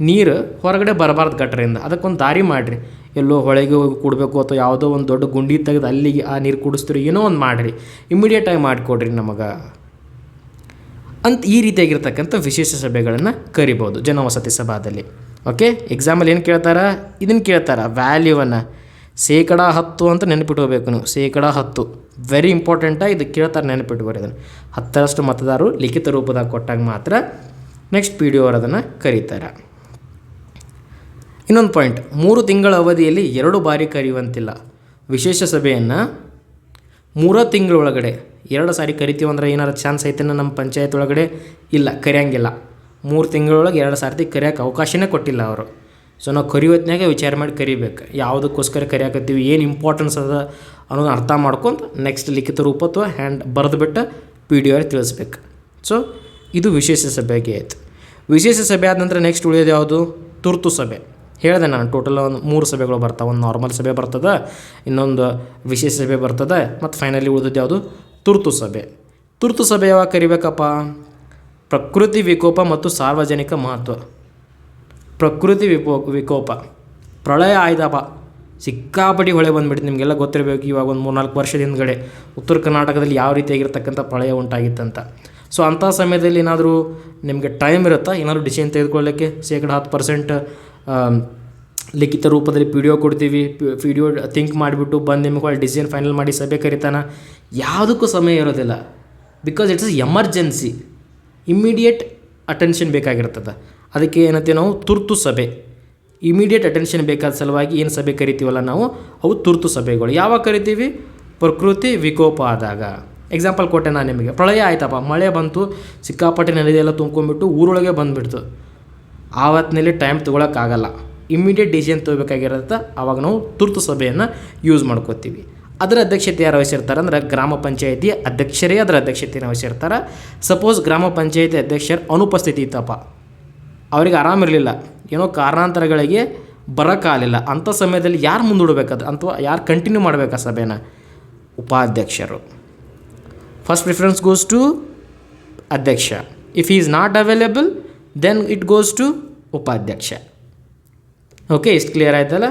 ನೀರು ಹೊರಗಡೆ ಬರಬಾರ್ದು ಗಟ್ಟರಿಂದ ಅದಕ್ಕೊಂದು ದಾರಿ ಮಾಡಿರಿ. ಎಲ್ಲೋ ಹೊಳೆಗೆ ಹೋಗಿ ಕೊಡಬೇಕು ಅಥವಾ ಯಾವುದೋ ಒಂದು ದೊಡ್ಡ ಗುಂಡಿ ತೆಗೆದು ಅಲ್ಲಿಗೆ ಆ ನೀರು ಕುಡಿಸ್ತೀರಿ ಏನೋ ಒಂದು ಮಾಡಿರಿ. ಇಮಿಡಿಯೇಟಾಗಿ ಮಾಡಿಕೊಡ್ರಿ ನಮಗೆ. ಅಂತ ಈ ರೀತಿಯಾಗಿರ್ತಕ್ಕಂಥ ವಿಶೇಷ ಸಭೆಗಳನ್ನು ಕರಿಬೋದು ಜನವಸತಿ ಸಭಾದಲ್ಲಿ. ಓಕೆ ಎಕ್ಸಾಮಲ್ಲಿ ಏನು ಕೇಳ್ತಾರ? ಇದನ್ನು ಕೇಳ್ತಾರ ವ್ಯಾಲ್ಯೂವನ್ನು ಶೇಕಡ ಹತ್ತು ಅಂತ ನೆನಪಿಟ್ಕೋಬೇಕು ನೀವು ಶೇಕಡ ಹತ್ತು. ವೆರಿ ಇಂಪಾರ್ಟೆಂಟಾಗಿ ಇದು ಕೇಳ್ತಾರೆ ನೆನಪಿಟ್ಕೋರಿ ಅದನ್ನು ಹತ್ತರಷ್ಟು ಮತದಾರರು ಲಿಖಿತ ರೂಪದಾಗ ಕೊಟ್ಟಾಗ ಮಾತ್ರ ನೆಕ್ಸ್ಟ್ ಪಿ ಡಿ ಅವರು ಅದನ್ನು ಕರೀತಾರೆ. ಇನ್ನೊಂದು ಪಾಯಿಂಟ್ ಮೂರು ತಿಂಗಳ ಅವಧಿಯಲ್ಲಿ ಎರಡು ಬಾರಿ ಕರೆಯುವಂತಿಲ್ಲ. ವಿಶೇಷ ಸಭೆಯನ್ನು ಮೂರ ತಿಂಗಳೊಳಗಡೆ, ಎರಡು ಸಾರಿ ಕರಿತೀವಿ ಅಂದ್ರೆ ಏನಾರು ಚಾನ್ಸ್ ಐತೆ ನಮ್ಮ ಪಂಚಾಯತ್ ಒಳಗಡೆ ಇಲ್ಲ, ಕರೆಯಂಗಿಲ್ಲ. ಮೂರು ತಿಂಗಳೊಳಗೆ ಎರಡು ಸಾರಿ ಕರೆಯೋಕೆ ಅವಕಾಶನೇ ಕೊಟ್ಟಿಲ್ಲ ಅವರು. ಸೊ ನಾವು ಕರಿಯೋತ್ನಾಗೆ ವಿಚಾರ ಮಾಡಿ ಕರಿಬೇಕು. ಯಾವುದಕ್ಕೋಸ್ಕರ ಕರಿಯಾಕತ್ತೀವಿ, ಏನು ಇಂಪಾರ್ಟೆನ್ಸ್ ಅದ ಅನ್ನೋದು ಅರ್ಥ ಮಾಡ್ಕೊಂಡು ನೆಕ್ಸ್ಟ್ ಲಿಖಿತ ರೂಪ ಅಥವಾ ಹ್ಯಾಂಡ್ ಬರೆದುಬಿಟ್ಟು ಪಿ ಡಿ ಆರ್ ತಿಳಿಸ್ಬೇಕು. ಸೊ ಇದು ವಿಶೇಷ ಸಭೆಗೆ ಆಯಿತು. ವಿಶೇಷ ಸಭೆ ಆದ ನಂತರ ನೆಕ್ಸ್ಟ್ ಉಳಿಯೋದು ಯಾವುದು? ತುರ್ತು ಸಭೆ. ಹೇಳಿದೆ ನಾನು ಟೋಟಲ್ ಒಂದು ಮೂರು ಸಭೆಗಳು ಬರ್ತಾವೆ. ಒಂದು ನಾರ್ಮಲ್ ಸಭೆ ಬರ್ತದೆ, ಇನ್ನೊಂದು ವಿಶೇಷ ಸಭೆ ಬರ್ತದೆ, ಮತ್ತು ಫೈನಲಿ ಉಳಿದದ್ದು ಯಾವುದು? ತುರ್ತು ಸಭೆ. ತುರ್ತು ಸಭೆ ಯಾವಾಗ ಕರಿಬೇಕಪ್ಪ? ಪ್ರಕೃತಿ ವಿಕೋಪ ಮತ್ತು ಸಾರ್ವಜನಿಕ ಮಹತ್ವ. ಪ್ರಕೃತಿ ವಿಪೋ, ವಿಕೋಪ. ಪ್ರಳಯ ಆಯ್ತಪ್ಪ ಸಿಕ್ಕಾಪಟ್ಟಿ ಹೊಳೆ ಬಂದ್ಬಿಡ್ತು ನಿಮಗೆಲ್ಲ ಗೊತ್ತಿರಬೇಕು, ಇವಾಗ ಒಂದು ಮೂರ್ನಾಲ್ಕು ವರ್ಷದ ಹಿಂದ್ಗಡೆ ಉತ್ತರ ಕರ್ನಾಟಕದಲ್ಲಿ ಯಾವ ರೀತಿಯಾಗಿರ್ತಕ್ಕಂಥ ಪ್ರಳಯ ಉಂಟಾಗಿತ್ತಂತ. ಸೊ ಅಂಥ ಸಮಯದಲ್ಲಿ ಏನಾದರೂ ನಿಮಗೆ ಟೈಮ್ ಇರುತ್ತಾ? ಏನಾದರೂ ಡಿಸಿಷನ್ ತೆಗೆದುಕೊಳ್ಳೋಕ್ಕೆ? ಶೇಕಡ ಹತ್ತು ಪರ್ಸೆಂಟ್ ಲಿಖಿತ ರೂಪದಲ್ಲಿ ಪಿ ಡಿ ಒ ಕೊಡ್ತೀವಿ ಪಿ ಡಿ ಥಿಂಕ್ ಮಾಡಿಬಿಟ್ಟು ಬಂದು ನಿಮಗೆ ಒಳ್ಳೆ ಡಿಸಿಷನ್ ಫೈನಲ್ ಮಾಡಿ ಸಭೆ ಕರಿತಾನ? ಯಾವುದಕ್ಕೂ ಸಮಯ ಇರೋದಿಲ್ಲ. Because it's emergency immediate attention ಬೇಕಾಗಿರ್ತದೆ. ಅದಕ್ಕೆ ಏನಂತೀವಿ ನಾವು ತುರ್ತು ಸಭೆ. ಇಮಿಡಿಯೇಟ್ ಅಟೆನ್ಷನ್ ಬೇಕಾದ ಸಲುವಾಗಿ ಏನು ಸಭೆ ಕರಿತೀವಲ್ಲ ನಾವು? ಅವು ತುರ್ತು ಸಭೆಗಳು. ಯಾವಾಗ ಕರಿತೀವಿ? ಪ್ರಕೃತಿ ವಿಕೋಪ ಆದಾಗ. ಎಕ್ಸಾಂಪಲ್ ಕೊಟ್ಟೆ ನಾನು ನಿಮಗೆ. ಪ್ರಳಯ ಆಯ್ತಪ್ಪ. ಮಳೆ ಬಂತು, ಸಿಕ್ಕಾಪಟ್ಟೆ ನದಿ ಎಲ್ಲ ತುಂಬ್ಕೊಂಡ್ಬಿಟ್ಟು ಊರೊಳಗೆ ಬಂದುಬಿಡ್ತು. ಆವತ್ತಿನಲ್ಲಿ ಟೈಮ್ ತೊಗೊಳಕ್ಕಾಗಲ್ಲ. ಇಮ್ಮಿಡಿಯೇಟ್ ಡಿಸಿಷನ್ ತೊಗೋಬೇಕಾಗಿರುತ್ತೆ ಆವಾಗ ನಾವು ತುರ್ತು ಸಭೆಯನ್ನು ಯೂಸ್ ಮಾಡ್ಕೋತೀವಿ. ಅದರ ಅಧ್ಯಕ್ಷತೆ ಯಾರು ವಹಿಸಿರ್ತಾರೆ ಅಂದ್ರೆ ಗ್ರಾಮ ಪಂಚಾಯಿತಿ ಅಧ್ಯಕ್ಷರೇ ಅದರ ಅಧ್ಯಕ್ಷತೆಯನ್ನು ವಹಿಸಿರ್ತಾರೆ. ಸಪೋಸ್ ಗ್ರಾಮ ಪಂಚಾಯಿತಿ ಅಧ್ಯಕ್ಷರ ಅನುಪಸ್ಥಿತಿ ಇತ್ತಪ್ಪ. ಅವ್ರಿಗೆ ಆರಾಮಿರಲಿಲ್ಲ ಏನೋ ಕಾರಣಾಂತರಗಳಿಗೆ ಬರೋಕ್ಕಾಗಲಿಲ್ಲ ಅಂಥ ಸಮಯದಲ್ಲಿ ಯಾರು ಮುಂದೂಡಬೇಕದು? ಅಥವಾ ಯಾರು ಕಂಟಿನ್ಯೂ ಮಾಡಬೇಕಾ ಸಭೆನ? ಉಪಾಧ್ಯಕ್ಷರು. ಫಸ್ಟ್ ಪ್ರಿಫರೆನ್ಸ್ ಗೋಸ್ ಟು ಅಧ್ಯಕ್ಷ. If is not available then it goes to ಉಪಾಧ್ಯಕ್ಷ. ಓಕೆ ಇಷ್ಟು ಕ್ಲಿಯರ್ ಆಯ್ತಲ್ಲ?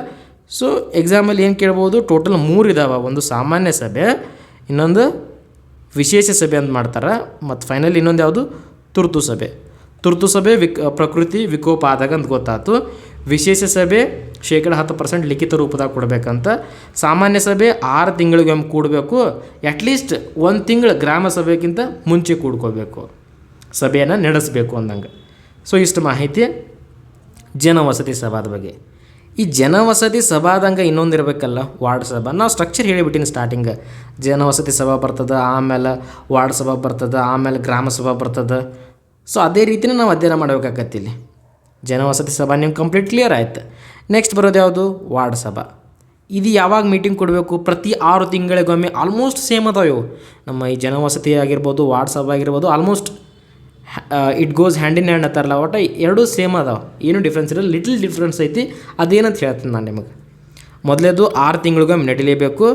ಸೊ ಎಕ್ಸಾಮಲ್ಲಿ ಏನು ಕೇಳ್ಬೋದು? ಟೋಟಲ್ ಮೂರು ಇದಾವೆ. ಒಂದು ಸಾಮಾನ್ಯ ಸಭೆ, ಇನ್ನೊಂದು ವಿಶೇಷ ಸಭೆ ಅಂತ ಮಾಡ್ತಾರೆ. ಮತ್ತು ಫೈನಲ್ ಇನ್ನೊಂದು ಯಾವುದು? ತುರ್ತು ಸಭೆ. ತುರ್ತು ಸಭೆ, ವಿಕ್ ಪ್ರಕೃತಿ ವಿಕೋಪ ಆದಾಗ ಅಂತ ಗೊತ್ತಾಯ್ತು. ವಿಶೇಷ ಸಭೆ ಶೇಕಡ ಹತ್ತು ಪರ್ಸೆಂಟ್ ಲಿಖಿತ ರೂಪದಾಗ ಕೊಡಬೇಕಂತ. ಸಾಮಾನ್ಯ ಸಭೆ ಆರು ತಿಂಗಳಿಗೊಮ್ಮೆ ಕೂಡಬೇಕು. ಅಟ್ಲೀಸ್ಟ್ ಒಂದು ತಿಂಗಳು ಗ್ರಾಮ ಸಭೆಗಿಂತ ಮುಂಚೆ ಕೂಡ್ಕೋಬೇಕು. ಸಭೆಯನ್ನು ನಡೆಸಬೇಕು ಅಂದಂಗೆ. ಸೊ ಇಷ್ಟು ಮಾಹಿತಿ ಜನವಸತಿ ಸಭಾದ ಬಗ್ಗೆ. ಈ ಜನವಸತಿ ಸಭಾದಂಗೆ ಇನ್ನೊಂದು ಇರಬೇಕಲ್ಲ, ವಾರ್ಡ್ ಸಭಾ. ನಾವು ಸ್ಟ್ರಕ್ಚರ್ ಹೇಳಿಬಿಟ್ಟಿನಿ ಸ್ಟಾರ್ಟಿಂಗ್ ಜನವಸತಿ ಸಭಾ ಬರ್ತದೆ, ಆಮೇಲೆ ವಾರ್ಡ್ ಸಭಾ ಬರ್ತದೆ, ಆಮೇಲೆ ಗ್ರಾಮ ಸಭಾ ಬರ್ತದೆ. ಸೊ ಅದೇ ರೀತಿನೇ ನಾವು ಅಧ್ಯಯನ ಮಾಡಬೇಕಾಗತ್ತೆ ಇಲ್ಲಿ ಜನವಸತಿ ಸಭಾ ನಿಮ್ಗೆ ಕಂಪ್ಲೀಟ್ ಕ್ಲಿಯರ್ ಆಯ್ತು. ನೆಕ್ಸ್ಟ್ ಬರೋದು ಯಾವುದು? ವಾರ್ಡ್ ಸಭಾ. ಇದು ಯಾವಾಗ ಮೀಟಿಂಗ್ ಕೊಡಬೇಕು? ಪ್ರತಿ ಆರು ತಿಂಗಳಿಗೊಮ್ಮೆ ಆಲ್ಮೋಸ್ಟ್ ಸೇಮ್ ಅದಾವೆ ಇವು. ನಮ್ಮ ಈ ಜನವಸತಿ ಆಗಿರ್ಬೋದು, ವಾರ್ಡ್ ಸಭಾ ಆಗಿರ್ಬೋದು almost it goes hand in hand ಅಂತಾರಲ್ಲ, ಒಟ್ಟು ಎರಡೂ ಸೇಮ್ ಅದಾವ. ಏನು ಡಿಫ್ರೆನ್ಸ್ ಇರಲ್ಲ ಲಿಟಲ್ ಡಿಫ್ರೆನ್ಸ್ ಐತಿ. ಅದೇನಂತ ಹೇಳ್ತೀನಿ ನಾನು ನಿಮಗೆ. ಮೊದಲೇದು ಆರು ತಿಂಗಳಿಗೊಮ್ಮೆ ನಡೀಲೇಬೇಕು.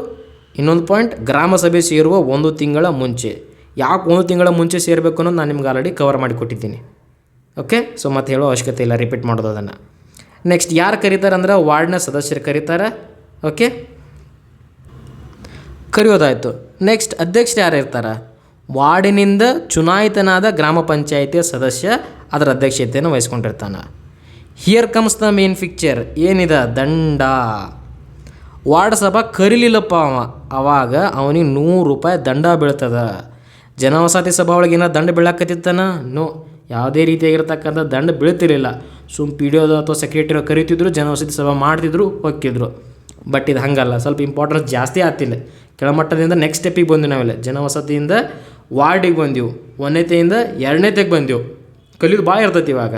ಇನ್ನೊಂದು ಪಾಯಿಂಟ್ ಗ್ರಾಮ ಸಭೆ ಸೇರುವ ಒಂದು ತಿಂಗಳ ಮುಂಚೆ. ಯಾಕೆ ಒಂದು ತಿಂಗಳ ಮುಂಚೆ ಸೇರಬೇಕು ಅನ್ನೋದು ನಾನು ನಿಮ್ಗೆ ಆಲ್ರೆಡಿ ಕವರ್ ಮಾಡಿಕೊಟ್ಟಿದ್ದೀನಿ ಓಕೆ ಸೊ ಮತ್ತೆ ಹೇಳೋ ಅವಶ್ಯಕತೆ ಇಲ್ಲ ರಿಪೀಟ್ ಮಾಡೋದು ಅದನ್ನು. ನೆಕ್ಸ್ಟ್ ಯಾರು ಕರೀತಾರೆ ಅಂದ್ರೆ ವಾರ್ಡ್ನ ಸದಸ್ಯರು ಕರೀತಾರೆ. ಓಕೆ ಕರೆಯೋದಾಯಿತು. ನೆಕ್ಸ್ಟ್ ಅಧ್ಯಕ್ಷರು ಯಾರು ಇರ್ತಾರೆ? ವಾರ್ಡಿನಿಂದ ಚುನಾಯಿತನಾದ ಗ್ರಾಮ ಪಂಚಾಯಿತಿಯ ಸದಸ್ಯ ಅದರ ಅಧ್ಯಕ್ಷತೆಯನ್ನು ವಹಿಸ್ಕೊಂಡಿರ್ತಾನೆ. Here comes the main picture ಏನಿದೆ? ದಂಡ. ವಾರ್ಡ್ ಸಭಾ ಕರೀಲಿಲ್ಲಪ್ಪ ಅವ. ಅವಾಗ ಅವನಿಗೆ ನೂರು ರೂಪಾಯಿ ದಂಡ ಬೀಳ್ತದ. ಜನವಸತಿ ಸಭಾ ಒಳಗೆ ದಂಡ ಬೀಳಾಕತ್ತಿತ್ತಾನ? ನೋ, ಯಾವುದೇ ರೀತಿಯಾಗಿರ್ತಕ್ಕಂಥ ದಂಡ ಬೀಳ್ತಿರಲಿಲ್ಲ ಸುಮ್ಮ ಪಿ ಡಿ ಅಥವಾ ಸೆಕ್ರೆಟರಿ ಕರಿತಿದ್ರು, ಜನವಸತಿ ಸಭಾ ಮಾಡ್ತಿದ್ರು, ಹೋಗ್ತಿದ್ರು. ಬಟ್ ಇದು ಹಂಗಲ್ಲ. ಸ್ವಲ್ಪ ಇಂಪಾರ್ಟೆನ್ಸ್ ಜಾಸ್ತಿ ಆಗ್ತಿಲ್ಲ. ಕೆಳಮಟ್ಟದಿಂದ ನೆಕ್ಸ್ಟ್ ಸ್ಟೆಪ್ಪಿಗೆ ಬಂದ್ವಿ ನಾವೆಲ್ಲ. ಜನವಸತಿಯಿಂದ ವಾರ್ಡಿಗೆ ಬಂದೆವು. ಒಂದನೇತೆಯಿಂದ ಎರಡನೇತೆಗೆ ಬಂದೆವು. ಕಲಿಯೋದು ಭಾಳ ಇರ್ತೈತಿ ಇವಾಗ.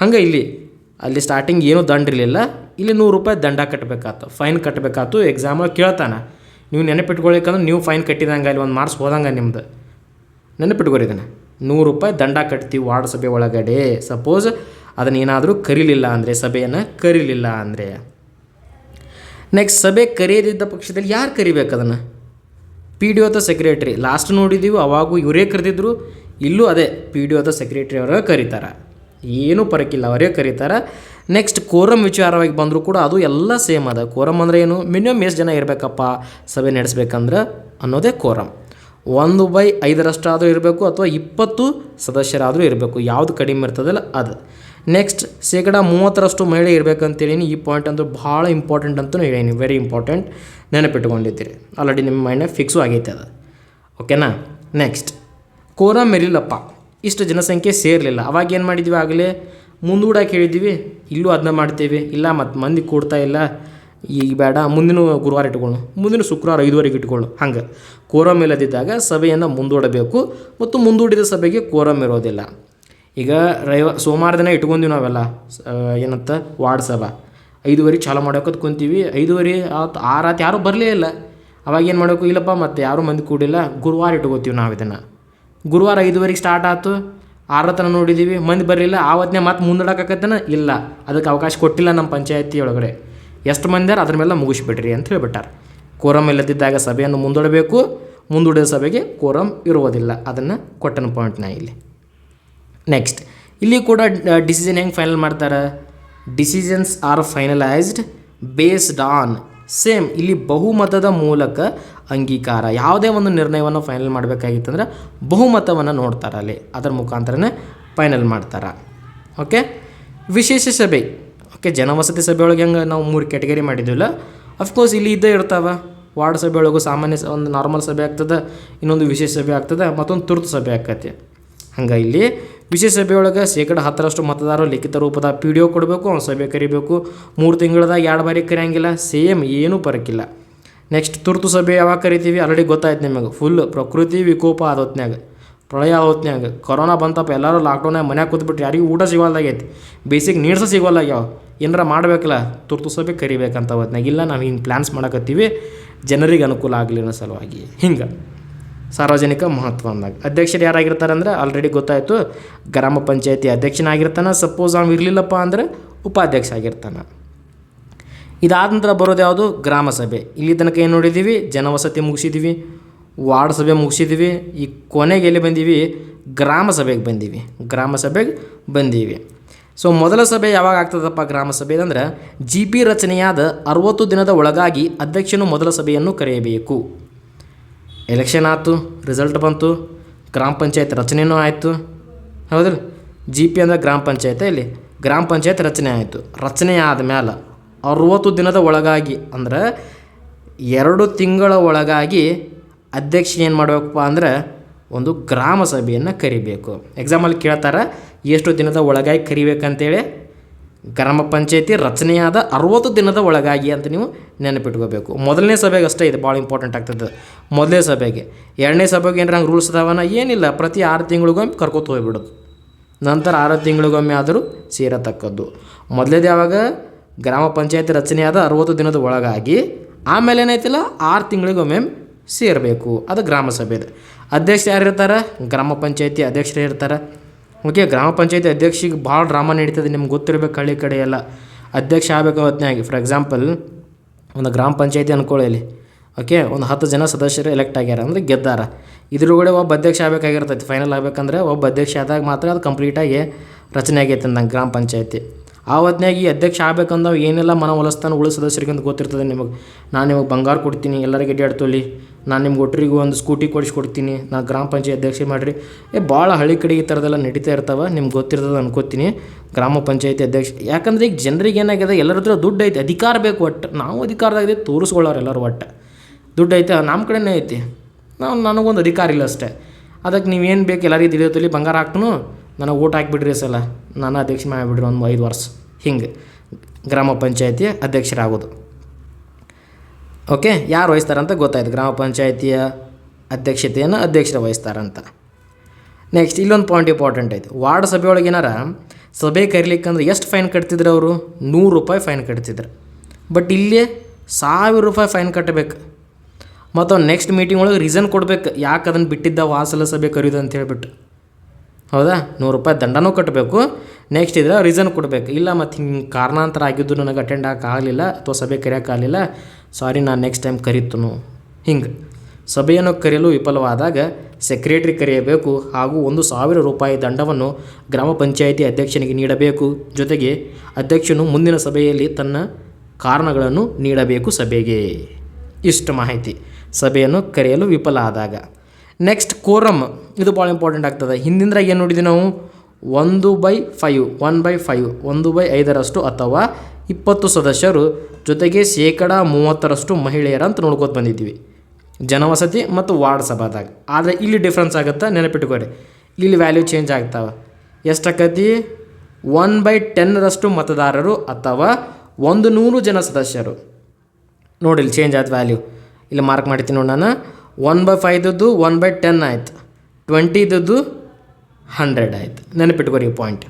ಹಂಗೆ ಇಲ್ಲಿ. ಅಲ್ಲಿ ಸ್ಟಾರ್ಟಿಂಗ್ ಏನೂ ದಂಡ ಇರಲಿಲ್ಲ. ಇಲ್ಲಿ ನೂರು ರೂಪಾಯಿ ದಂಡ ಕಟ್ಟಬೇಕಾತು ಫೈನ್ ಕಟ್ಟಬೇಕಾತು ಎಕ್ಸಾಮಲ್ಲಿ ಕೇಳ್ತಾನೆ. ನೀವು ನೆನಪಿಟ್ಕೊಳ್ಬೇಕಂದ್ರೆ ನೀವು ಫೈನ್ ಕಟ್ಟಿದಂಗೆ, ಅಲ್ಲಿ ಒಂದು ಮಾರ್ಕ್ಸ್ ಹೋದಂಗೆ ನಿಮ್ದು. ನೆನಪಿಟ್ಕೊರಿ ಇದನ್ನು ನೂರು ರೂಪಾಯಿ ದಂಡ ಕಟ್ತೀವಿ ವಾರ್ಡ್ ಸಭೆ ಒಳಗಡೆ. ಸಪೋಸ್ ಅದನ್ನ ಏನಾದರೂ ಕರೀಲಿಲ್ಲ ಅಂದರೆ, ಸಭೆಯನ್ನು ಕರೀಲಿಲ್ಲ ಅಂದರೆ. ನೆಕ್ಸ್ಟ್ ಸಭೆ ಕರೆಯದಿದ್ದ ಪಕ್ಷದಲ್ಲಿ ಯಾರು ಕರಿಬೇಕು ಅದನ್ನು? ಪಿ ಡಿ ಓದ ಸೆಕ್ರೆಟ್ರಿ ಲಾಸ್ಟ್ ನೋಡಿದ್ದೀವಿ ಅವಾಗೂ ಇವರೇ ಕರೆದಿದ್ರು. ಇಲ್ಲೂ ಅದೇ ಪಿ ಡಿ ಓದ ಅಥವಾ ಸೆಕ್ರೆಟ್ರಿ ಅವರ ಕರೀತಾರೆ. ಏನೂ ಪರಕಿಲ್ಲ, ಅವರೇ ಕರೀತಾರೆ. ನೆಕ್ಸ್ಟ್ ಕೋರಮ್ ವಿಚಾರವಾಗಿ ಬಂದರೂ ಕೂಡ ಅದು ಎಲ್ಲ ಸೇಮ್ ಅದ. ಕೋರಮ್ ಅಂದರೆ ಏನು? ಮಿನಿಮಮ್ ಎಷ್ಟು ಜನ ಇರಬೇಕಪ್ಪ, ಸಭೆ ನಡೆಸ್ಬೇಕಂದ್ರೆ ಅನ್ನೋದೇ ಕೋರಮ್ ಒಂದು ಬೈ ಐದರಷ್ಟಾದರೂ ಇರಬೇಕು ಅಥವಾ ಇಪ್ಪತ್ತು ಸದಸ್ಯರಾದರೂ ಇರಬೇಕು. ಯಾವುದು ಕಡಿಮೆ ಇರ್ತದಲ್ಲ ಅದು. ನೆಕ್ಸ್ಟ್ ಶೇಕಡ ಮೂವತ್ತರಷ್ಟು ಮಹಿಳೆ ಇರಬೇಕಂತೇಳೀನಿ ಈ ಪಾಯಿಂಟ್ ಅಂತೂ ಭಾಳ ಇಂಪಾರ್ಟೆಂಟ್ ಅಂತಲೂ ಹೇಳೀನಿ. ವೆರಿ ಇಂಪಾರ್ಟೆಂಟ್ ನೆನಪಿಟ್ಕೊಂಡಿದ್ದೀರಿ ಆಲ್ರೆಡಿ ನಿಮ್ಮ ಮೈಂಡ್ನಾಗ ಫಿಕ್ಸು ಆಗೈತೆ ಅದು. ಓಕೆನಾ ನೆಕ್ಸ್ಟ್ ಕೋರ ಇರಲಿಲ್ಲಪ್ಪ. ಇಷ್ಟು ಜನಸಂಖ್ಯೆ ಸೇರಲಿಲ್ಲ. ಅವಾಗ ಏನು ಮಾಡಿದ್ವಿ ಆಗಲೇ? ಮುಂದೂಡಕ್ಕೆ ಹೇಳಿದ್ವಿ ಇಲ್ಲೂ ಅದನ್ನ ಮಾಡ್ತೀವಿ. ಇಲ್ಲ ಮತ್ತು ಮಂದಿ ಕೊಡ್ತಾ ಇಲ್ಲ. ಈಗ ಬೇಡ, ಮುಂದಿನ ಗುರುವಾರ ಇಟ್ಕೊಳ್ಳು ಮುಂದಿನ ಶುಕ್ರವಾರ ಐದುವರೆಗೆ ಇಟ್ಕೊಳ್ಳು ಹಂಗೆ. ಕೋರಮ್ ಇಲ್ಲದಿದ್ದಾಗ ಸಭೆಯನ್ನು ಮುಂದೂಡಬೇಕು ಮತ್ತು ಮುಂದೂಡಿದ ಸಭೆಗೆ ಕೋರಮ್ ಇರೋದಿಲ್ಲ. ಈಗ ರೈವ ಸೋಮವಾರ ದಿನ ಇಟ್ಕೊಂತೀವಿ ನಾವೆಲ್ಲ ಏನಂತ, ವಾರ್ಡ್ ಸಭಾ. ಐದುವರೆ ಚಾಲು ಮಾಡೋಕತ್ ಕುಂತೀವಿ. ಐದುವರೆ ಆತು, ಆ ರಾತ್ ಯಾರೂ ಬರಲೇ ಇಲ್ಲ. ಅವಾಗ ಏನು ಮಾಡಬೇಕು, ಇಲ್ಲಪ್ಪ, ಮತ್ತೆ ಯಾರೂ ಮಂದಿ ಕೂಡಿಲ್ಲ. ಗುರುವಾರ ಇಟ್ಕೋತೀವಿ ನಾವು ಇದನ್ನು. ಗುರುವಾರ ಐದುವರೆಗೆ ಸ್ಟಾರ್ಟ್ ಆಯ್ತು ಆರತನ ನೋಡಿದ್ದೀವಿ ಮಂದಿ ಬರಲಿಲ್ಲ. ಆವತ್ತನೇ ಮತ್ತೆ ಮುಂದೂಡಕ್ಕಾಗತ್ತನ ಇಲ್ಲ. ಅದಕ್ಕೆ ಅವಕಾಶ ಕೊಟ್ಟಿಲ್ಲ ನಮ್ಮ ಪಂಚಾಯತಿ ಒಳಗಡೆ. ಎಷ್ಟು ಮಂದಿ ಅದ್ರ? ಮೇಲೆ ಮುಗಿಸ್ಬಿಟ್ರಿ ಅಂತ ಹೇಳ್ಬಿಟ್ಟಾರೆ. ಕೋರಮ್ ಇಲ್ಲದಿದ್ದಾಗ ಸಭೆಯನ್ನು ಮುಂದೂಡಬೇಕು. ಮುಂದೂಡಿದ ಸಭೆಗೆ ಕೋರಮ್ ಇರುವುದಿಲ್ಲ. ಅದನ್ನು ಕೊಟ್ಟನ ಪಾಯಿಂಟ್ನ ಇಲ್ಲಿ. ನೆಕ್ಸ್ಟ್ ಇಲ್ಲಿ ಕೂಡ ಡಿಸಿಷನ್ ಹೆಂಗೆ ಫೈನಲ್ ಮಾಡ್ತಾರೆ? Decisions are finalised based on same ಇಲ್ಲಿ ಬಹುಮತದ ಮೂಲಕ ಅಂಗೀಕಾರ. ಯಾವುದೇ ಒಂದು ನಿರ್ಣಯವನ್ನು ಫೈನಲ್ ಮಾಡಬೇಕಾಗಿತ್ತಂದ್ರೆ ಬಹುಮತವನ್ನು ನೋಡ್ತಾರೆ ಅಲ್ಲಿ. ಅದರ ಮುಖಾಂತರನೇ ಫೈನಲ್ ಮಾಡ್ತಾರೆ. ಓಕೆ ವಿಶೇಷ ಸಭೆ. ಓಕೆ ಜನವಸತಿ ಸಭೆಯೊಳಗೆ ಹೆಂಗೆ ನಾವು ಮೂರು ಕ್ಯಾಟಗರಿ ಮಾಡಿದ್ದೀವಲ್ಲ ಅಫ್ಕೋರ್ಸ್ ಇಲ್ಲಿ ಇದ್ದೇ ಇರ್ತಾವೆ. ವಾರ್ಡ್ ಸಭೆ ಒಳಗೂ ಸಾಮಾನ್ಯ ಒಂದು ನಾರ್ಮಲ್ ಸಭೆ ಆಗ್ತದೆ, ಇನ್ನೊಂದು ವಿಶೇಷ ಸಭೆ ಆಗ್ತದೆ, ಮತ್ತೊಂದು ತುರ್ತು ಸಭೆ ಆಕತಿ ಹಂಗೆ ಇಲ್ಲಿ ವಿಶೇಷ ಸಭೆಯೊಳಗೆ ಶೇಕಡ ಹತ್ತರಷ್ಟು ಮತದಾರರು ಲಿಖಿತ ರೂಪದ ಪಿ ಡಿ ಒ ಕೊಡಬೇಕು, ಅವ್ನು ಸಭೆ ಕರಿಬೇಕು. ಮೂರು ತಿಂಗಳದಾಗ ಎರಡು ಬಾರಿ ಕರೆಯಂಗಿಲ್ಲ ಸೇಮ್ ಏನೂ ಪರಕಿಲ್ಲ. ನೆಕ್ಸ್ಟ್ ತುರ್ತು ಸಭೆ ಯಾವಾಗ ಕರಿತೀವಿ? ಆಲ್ರೆಡಿ ಗೊತ್ತಾಯ್ತು ನಿಮಗೆ. ಫುಲ್ ಪ್ರಕೃತಿ ವಿಕೋಪ ಆದ ಹೊತ್ನ್ಯಾಗ ಪ್ರಳಯ ಹೊತ್ನ್ಯಾಗ. ಕೊರೋನಾ ಬಂತಪ್ಪ, ಎಲ್ಲರೂ ಲಾಕ್ಡೌನಾಗ ಮನ್ಯಾಗ ಕೂತ್ಬಿಟ್ಟು ಯಾರಿಗೂ ಊಟ ಸಿಗೋಲ್ದಾಗೈತಿ ಬೇಸಿಕ್ ನೀಡ್ಸ ಸಿಗೋಲ್ಲಾಗ್ಯಾವ ಏನಾರ ಮಾಡಬೇಕಲ್ಲ, ತುರ್ತು ಸಭೆ ಕರಿಬೇಕಂತ ಹೊತ್ನಾಗ ಇಲ್ಲ, ನಾವು ಹಿಂಗೆ ಪ್ಲ್ಯಾನ್ಸ್ ಮಾಡಕತ್ತೀವಿ. ಜನರಿಗೆ ಅನುಕೂಲ ಆಗಲಿ ಅನ್ನೋ ಸಲುವಾಗಿ. ಹಿಂಗೆ. ಸಾರ್ವಜನಿಕ ಮಹತ್ವ ಅಂದಾಗ ಅಧ್ಯಕ್ಷರು ಯಾರಾಗಿರ್ತಾರಂದ್ರೆ ಆಲ್ರೆಡಿ ಗೊತ್ತಾಯಿತು. ಗ್ರಾಮ ಪಂಚಾಯತಿ ಅಧ್ಯಕ್ಷನಾಗಿರ್ತಾನೆ. ಸಪೋಸ್ ಅವ್ನು ಇರಲಿಲ್ಲಪ್ಪ ಅಂದರೆ ಉಪಾಧ್ಯಕ್ಷ ಆಗಿರ್ತಾನೆ ಇದಾದ ನಂತರ ಬರೋದು ಯಾವುದು? ಗ್ರಾಮ ಸಭೆ. ಇಲ್ಲಿ ತನಕ ಏನು ನೋಡಿದ್ದೀವಿ ಜನವಸತಿ ಮುಗಿಸಿದ್ದೀವಿ ವಾರ್ಡ್ ಸಭೆ ಮುಗಿಸಿದ್ದೀವಿ ಈ ಕೊನೆಗೆ ಎಲ್ಲಿ ಬಂದೀವಿ? ಗ್ರಾಮ ಸಭೆಗೆ ಬಂದೀವಿ. ಗ್ರಾಮ ಸಭೆಗೆ ಬಂದೀವಿ. ಸೊ ಮೊದಲ ಸಭೆ ಯಾವಾಗ ಆಗ್ತದಪ್ಪ ಗ್ರಾಮ ಸಭೆ ಅಂದ್ರೆ ಜಿ ಪಿ ರಚನೆಯಾದ ಅರುವತ್ತು ದಿನದ ಒಳಗಾಗಿ ಅಧ್ಯಕ್ಷನು ಮೊದಲ ಸಭೆಯನ್ನು ಕರೆಯಬೇಕು. ಎಲೆಕ್ಷನ್ ಆಯಿತು ರಿಸಲ್ಟ್ ಬಂತು, ಗ್ರಾಮ ಪಂಚಾಯತ್ ರಚನೆಯೂ ಆಯಿತು. ಹೌದ್ರಿ? ಜಿ ಪಿ ಅಂದರೆ ಗ್ರಾಮ ಪಂಚಾಯತ್ ಇಲ್ಲಿ ಗ್ರಾಮ ಪಂಚಾಯತ್ ರಚನೆ ಆಯಿತು. ರಚನೆ ಆದಮೇಲೆ ಅರುವತ್ತು ದಿನದ ಒಳಗಾಗಿ ಅಂದ್ರೆ ಎರಡು ತಿಂಗಳ ಒಳಗಾಗಿ ಅಧ್ಯಕ್ಷ ಏನು ಮಾಡಬೇಕಪ್ಪ ಅಂದ್ರೆ ಒಂದು ಗ್ರಾಮ ಸಭೆಯನ್ನು ಕರಿಬೇಕು. ಎಕ್ಸಾಂಪಲ್ ಕೇಳ್ತಾರೆ, ಎಷ್ಟು ದಿನದ ಒಳಗಾಗಿ ಕರಿಬೇಕಂತೇಳಿ? ಗ್ರಾಮ ಪಂಚಾಯತಿ ರಚನೆಯಾದ ಅರುವತ್ತು ದಿನದ ಒಳಗಾಗಿ ಅಂತ ನೀವು ನೆನಪಿಟ್ಕೋಬೇಕು. ಮೊದಲನೇ ಸಭೆಗೆ ಅಷ್ಟೇ ಇದು ಭಾಳ ಇಂಪಾರ್ಟೆಂಟ್ ಆಗ್ತದೆ. ಮೊದಲನೇ ಸಭೆಗೆ. ಎರಡನೇ ಸಭೆಗೆ ಏನಾರ ಹಂಗೆ ರೂಲ್ಸ್ ಅದಾವನ? ಏನಿಲ್ಲ. ಪ್ರತಿ ಆರು ತಿಂಗಳಿಗೊಮ್ಮೆ ಕರ್ಕೊತ ಹೋಗ್ಬಿಡೋದು. ನಂತರ ಆರು ತಿಂಗಳಿಗೊಮ್ಮೆ ಆದರೂ ಸೇರತಕ್ಕದ್ದು. ಮೊದಲೇದು ಯಾವಾಗ? ಗ್ರಾಮ ಪಂಚಾಯತಿ ರಚನೆಯಾದ ಅರುವತ್ತು ದಿನದ ಒಳಗಾಗಿ. ಆಮೇಲೆ ಏನೈತಿಲ್ಲ ಆರು ತಿಂಗಳಿಗೊಮ್ಮೆ ಸೇರಬೇಕು. ಅದು ಗ್ರಾಮ ಸಭೆದು ಅಧ್ಯಕ್ಷ ಯಾರು ಇರ್ತಾರೆ? ಗ್ರಾಮ ಪಂಚಾಯತಿ ಅಧ್ಯಕ್ಷರು ಇರ್ತಾರೆ. ಓಕೆ ಗ್ರಾಮ ಪಂಚಾಯತಿ ಅಧ್ಯಕ್ಷಿಗೆ ಭಾಳ ಡ್ರಾಮಾ ನಡೀತದೆ, ನಿಮ್ಗೆ ಗೊತ್ತಿರಬೇಕು ಹಳ್ಳಿ ಕಡೆ ಎಲ್ಲ. ಅಧ್ಯಕ್ಷ ಆಗಬೇಕು ಹೊತ್ತಿನಾಗಿ ಫಾರ್ ಎಕ್ಸಾಂಪಲ್ ಒಂದು ಗ್ರಾಮ ಪಂಚಾಯತಿ ಅನ್ಕೊಳ್ಳಿ ಓಕೆ ಒಂದು ಹತ್ತು ಜನ ಸದಸ್ಯರು ಎಲೆಕ್ಟ್ ಆಗ್ಯಾರ ಅಂದರೆ ಗೆದ್ದಾರ. ಇದ್ರೊಳಗಡೆ ಒಬ್ಬ ಅಧ್ಯಕ್ಷ ಆಗಬೇಕಾಗಿರ್ತೈತಿ. ಫೈನಲ್ ಆಗಬೇಕಂದ್ರೆ ಒಬ್ಬ ಅಧ್ಯಕ್ಷ ಆದಾಗ ಮಾತ್ರ ಅದು ಕಂಪ್ಲೀಟಾಗಿ ರಚನೆ ಆಗೈತೆ ನಂಗೆ ಗ್ರಾಮ ಪಂಚಾಯತಿ. ಆ ಹೊತ್ನ್ಯಾಗ ಈ ಅಧ್ಯಕ್ಷ ಆಗ್ಬೇಕಂದ್ರೆ ಏನೆಲ್ಲ ಮನ ಒಲಿಸ್ತಾನೆ ಉಳಿದ ಸದಸ್ಯರಿಗೆ ಅಂತ ಗೊತ್ತಿರ್ತದೆ ನಿಮಗೆ. ನಾನು ನಿಮಗೆ ಬಂಗಾರ ಕೊಡ್ತೀನಿ, ಎಲ್ಲರಿಗೆ ಅಡ್ಡಾಡ್ತೊಲಿ ನಾನು ನಿಮ್ಗೆ ಒಟ್ಟರಿಗೂ ಒಂದು ಸ್ಕೂಟಿ ಕೊಡಿಸ್ಕೊಡ್ತೀನಿ ನಾನು ಗ್ರಾಮ ಪಂಚಾಯತ್ ಅಧ್ಯಕ್ಷೆ ಮಾಡಿರಿ. ಏ ಭಾಳ ಹಳ್ಳಿ ಕಡೆ ಈ ಥರದೆಲ್ಲ ನಡೀತಾ ಇರ್ತಾವೆ, ನಿಮ್ಗೆ ಗೊತ್ತಿರ್ತದೆ ಅನ್ಕೋತೀನಿ. ಗ್ರಾಮ ಪಂಚಾಯತಿ ಅಧ್ಯಕ್ಷ, ಯಾಕಂದ್ರೆ ಈಗ ಜನರಿಗೆ ಏನಾಗಿದೆ ಎಲ್ಲರ ಹತ್ರ ದುಡ್ಡು ಐತೆ, ಅಧಿಕಾರ ಬೇಕು ಒಟ್ಟು. ನಾವು ಅಧಿಕಾರದಾಗಿದೆ ತೋರಿಸ್ಕೊಳ್ಳೋರು ಎಲ್ಲರೂ ಒಟ್ಟು. ದುಡ್ಡು ಐತೆ ನಮ್ಮ ಕಡೆನೇ ಐತಿ. ನಾವು, ನನಗೊಂದು ಅಧಿಕಾರ ಇಲ್ಲ ಅಷ್ಟೇ. ಅದಕ್ಕೆ ನೀವೇನು ಬೇಕು ಎಲ್ಲರಿಗೆ ತಿಳಿಯೋತಲ್ಲಿ ಬಂಗಾರ ಹಾಕ್ತನು ನನಗೆ ಓಟ್ ಹಾಕಿಬಿಡ್ರಿ ಸಲ. ನಾನು ಅಧ್ಯಕ್ಷ ಮಾಡಿಬಿಡ್ರಿ ಒಂದು ಐದು ವರ್ಷ. ಹಿಂಗೆ ಗ್ರಾಮ ಪಂಚಾಯತಿ ಅಧ್ಯಕ್ಷರಾಗೋದು. ಓಕೆ? ಯಾರು ವಹಿಸ್ತಾರಂತ ಗೊತ್ತಾಯ್ತು. ಗ್ರಾಮ ಪಂಚಾಯತಿಯ ಅಧ್ಯಕ್ಷತೆಯನ್ನು ಅಧ್ಯಕ್ಷರು ವಹಿಸ್ತಾರಂತ. ನೆಕ್ಸ್ಟ್ ಇಲ್ಲೊಂದು ಪಾಯಿಂಟ್ ಇಂಪಾರ್ಟೆಂಟ್ ಐತೆ. ವಾರ್ಡ್ ಸಭೆಯೊಳಗೆ ಏನಾರ ಸಭೆ ಕರಿಲಿಕ್ಕಂದ್ರೆ ಎಷ್ಟು ಫೈನ್ ಕಟ್ತಿದ್ರು ಅವರು? ನೂರು ರೂಪಾಯಿ ಫೈನ್ ಕಟ್ತಿದ್ರು. ಬಟ್ ಇಲ್ಲಿ ಸಾವಿರ ರೂಪಾಯಿ ಫೈನ್ ಕಟ್ಟಬೇಕು ಮತ್ತು ನೆಕ್ಸ್ಟ್ ಮೀಟಿಂಗ್ ಒಳಗೆ ರೀಸನ್ ಕೊಡ್ಬೇಕು. ಯಾಕೆ ಅದನ್ನು ಬಿಟ್ಟಿದ್ದ ವಾಸಲ ಸಭೆ ಕರೆಯೋದು ಅಂತ ಹೇಳಿಬಿಟ್ಟು. ಹೌದಾ? ನೂರು ರೂಪಾಯಿ ದಂಡನೂ ಕಟ್ಟಬೇಕು ನೆಕ್ಸ್ಟ್ ಇದ್ರೆ ರೀಸನ್ ಕೊಡಬೇಕು. ಇಲ್ಲ ಮತ್ತು ಹಿಂಗೆ ಕಾರಣಾಂತರ ಆಗಿದ್ದು ನನಗೆ ಅಟೆಂಡ್ ಆಗಲಿಲ್ಲ ಅಥವಾ ಸಭೆ ಕರೆಯೋಕ್ಕಾಗಲಿಲ್ಲ ಸಾರಿ ನಾನು ನೆಕ್ಸ್ಟ್ ಟೈಮ್ ಕರೀತನು. ಹಿಂಗೆ. ಸಭೆಯನ್ನು ಕರೆಯಲು ವಿಫಲವಾದಾಗ ಸೆಕ್ರೆಟರಿ ಕರೆಯಬೇಕು ಹಾಗೂ ಒಂದು ಸಾವಿರ ರೂಪಾಯಿ ದಂಡವನ್ನು ಗ್ರಾಮ ಪಂಚಾಯಿತಿ ಅಧ್ಯಕ್ಷನಿಗೆ ನೀಡಬೇಕು. ಜೊತೆಗೆ ಅಧ್ಯಕ್ಷನು ಮುಂದಿನ ಸಭೆಯಲ್ಲಿ ತನ್ನ ಕಾರಣಗಳನ್ನು ನೀಡಬೇಕು ಸಭೆಗೆ. ಇಷ್ಟು ಮಾಹಿತಿ. ಸಭೆಯನ್ನು ಕರೆಯಲು ವಿಫಲ ಆದಾಗ. ನೆಕ್ಸ್ಟ್ ಕೋರಮ್ ಇದು ಭಾಳ ಇಂಪಾರ್ಟೆಂಟ್ ಆಗ್ತದೆ. ಹಿಂದಿಂದ್ರಾಗ ಏನು ನೋಡಿದ್ವಿ ನಾವು? ಒಂದು by five, one by five, ಒಂದು ಬೈ ಐದರಷ್ಟು ಅಥವಾ ಇಪ್ಪತ್ತು ಸದಸ್ಯರು ಜೊತೆಗೆ ಶೇಕಡ ಮೂವತ್ತರಷ್ಟು ಮಹಿಳೆಯರಂತ ನೋಡ್ಕೋತ ಬಂದಿದ್ದೀವಿ. ಜನವಸತಿ ಮತ್ತು ವಾರ್ಡ್ ಸಭಾದಾಗ. ಆದರೆ ಇಲ್ಲಿ ಡಿಫ್ರೆನ್ಸ್ ಆಗುತ್ತೆ? ನೆನಪಿಟ್ಕೊಡಿ ಇಲ್ಲಿ ವ್ಯಾಲ್ಯೂ ಚೇಂಜ್ ಆಗ್ತಾವೆ. ಎಷ್ಟಾಕತಿ ಒನ್ ಬೈ ಟೆನ್ನರಷ್ಟು ಮತದಾರರು ಅಥವಾ ಒಂದು ನೂರು ಜನ ಸದಸ್ಯರು. ನೋಡಿ ಇಲ್ಲಿ ಚೇಂಜ್ ಆಯ್ತು ವ್ಯಾಲ್ಯೂ ಇಲ್ಲಿ ಮಾರ್ಕ್ ಮಾಡ್ತೀನಿ ನೋಡಿ ನಾನು. ಒನ್ ಬೈ ಫೈವ್ದದ್ದು ಒನ್ ಬೈ ಟೆನ್ ಆಯ್ತು. ಟ್ವೆಂಟಿದದ್ದು ಹಂಡ್ರೆಡ್ ಆಯ್ತು. ನೆನಪಿಟ್ಕೊರಿ ಪಾಯಿಂಟ್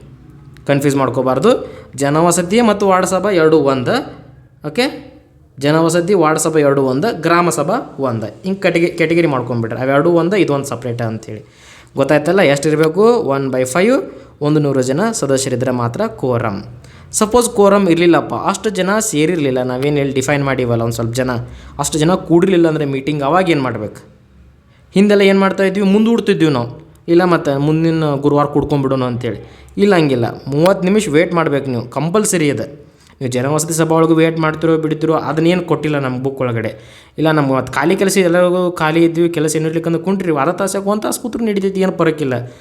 ಕನ್ಫ್ಯೂಸ್ ಮಾಡ್ಕೋಬಾರ್ದು. ಜನವಸತಿ ಮತ್ತು ವಾರ್ಡ್ ಸಭಾ ಎರಡು ಒಂದು. ಓಕೆ ಜನವಸತಿ ವಾರ್ಡ್ ಸಭಾ ಎರಡು ಒಂದು ಗ್ರಾಮ ಸಭಾ ಒಂದು. ಹಿಂಗೆ ಕಟಿಗೆ ಕೆಟಗಿರಿ ಮಾಡ್ಕೊಂಬಿಟ್ರೆ ಅವೆರಡು ಒಂದು, ಇದೊಂದು ಸಪ್ರೇಟ್ ಅಂತೇಳಿ. ಗೊತ್ತಾಯ್ತಲ್ಲ? ಎಷ್ಟಿರಬೇಕು ಒನ್ ಬೈ ಫೈವ್ ಒಂದು ನೂರು ಜನ ಸದಸ್ಯರಿದ್ದರೆ ಮಾತ್ರ ಕೋರಮ್ ಸಪೋಸ್ ಕೋರಮ್ ಇರಲಿಲ್ಲಪ್ಪ. ಅಷ್ಟು ಜನ ಸೇರಿರಲಿಲ್ಲ. ನಾವೇನು ಹೇಳಿ ಡಿಫೈನ್ ಮಾಡಿವಲ್ಲ ಒಂದು ಸ್ವಲ್ಪ ಜನ. ಅಷ್ಟು ಜನ ಕೂಡಿರಲಿಲ್ಲ ಅಂದರೆ ಮೀಟಿಂಗ್ ಅವಾಗ ಏನು ಮಾಡ್ಬೇಕು? ಹಿಂದೆಲ್ಲ ಏನು ಮಾಡ್ತಾ ಇದ್ವಿ? ಮುಂದೂಡ್ತಿದ್ವಿ ನಾವು. ಇಲ್ಲ ಮತ್ತು ಮುಂದಿನ ಗುರುವಾರ ಕುಡ್ಕೊಂಡ್ಬಿಡೋಣ ಅಂತೇಳಿ. ಇಲ್ಲ ಹಂಗಿಲ್ಲ. ಮೂವತ್ತು ನಿಮಿಷ ವೇಟ್ ಮಾಡ್ಬೇಕು ನೀವು. ಕಂಪಲ್ಸರಿ ಇದೆ. ನೀವು ಜನವಸತಿ ಸಭಾ ಒಳಗೂ ವೇಟ್ ಮಾಡ್ತಿರೋ, ಬಿಡ್ತಿರೋ ಅದನ್ನೇನು ಕೊಟ್ಟಿಲ್ಲ ನಮ್ಮ ಬುಕ್ ಒಳಗಡೆ. ಇಲ್ಲ ನಮ್ಮ ಮತ್ತು ಖಾಲಿ ಕೆಲಸ ಎಲ್ಲರಿಗೂ ಖಾಲಿ ಇದ್ವಿ ಕೆಲಸ ಏನು ಇರ್ಲಿಕ್ಕಂದ್ರೆ ಕುಂಟ್ರಿ. ಅರ್ಧ ತಾಸಾಗ ಒಂದು ತಾಸು ಕೂತ್ರು ನಡೀತೈತಿ, ಏನು ಪರಕ್ಕಿಲ್ಲ.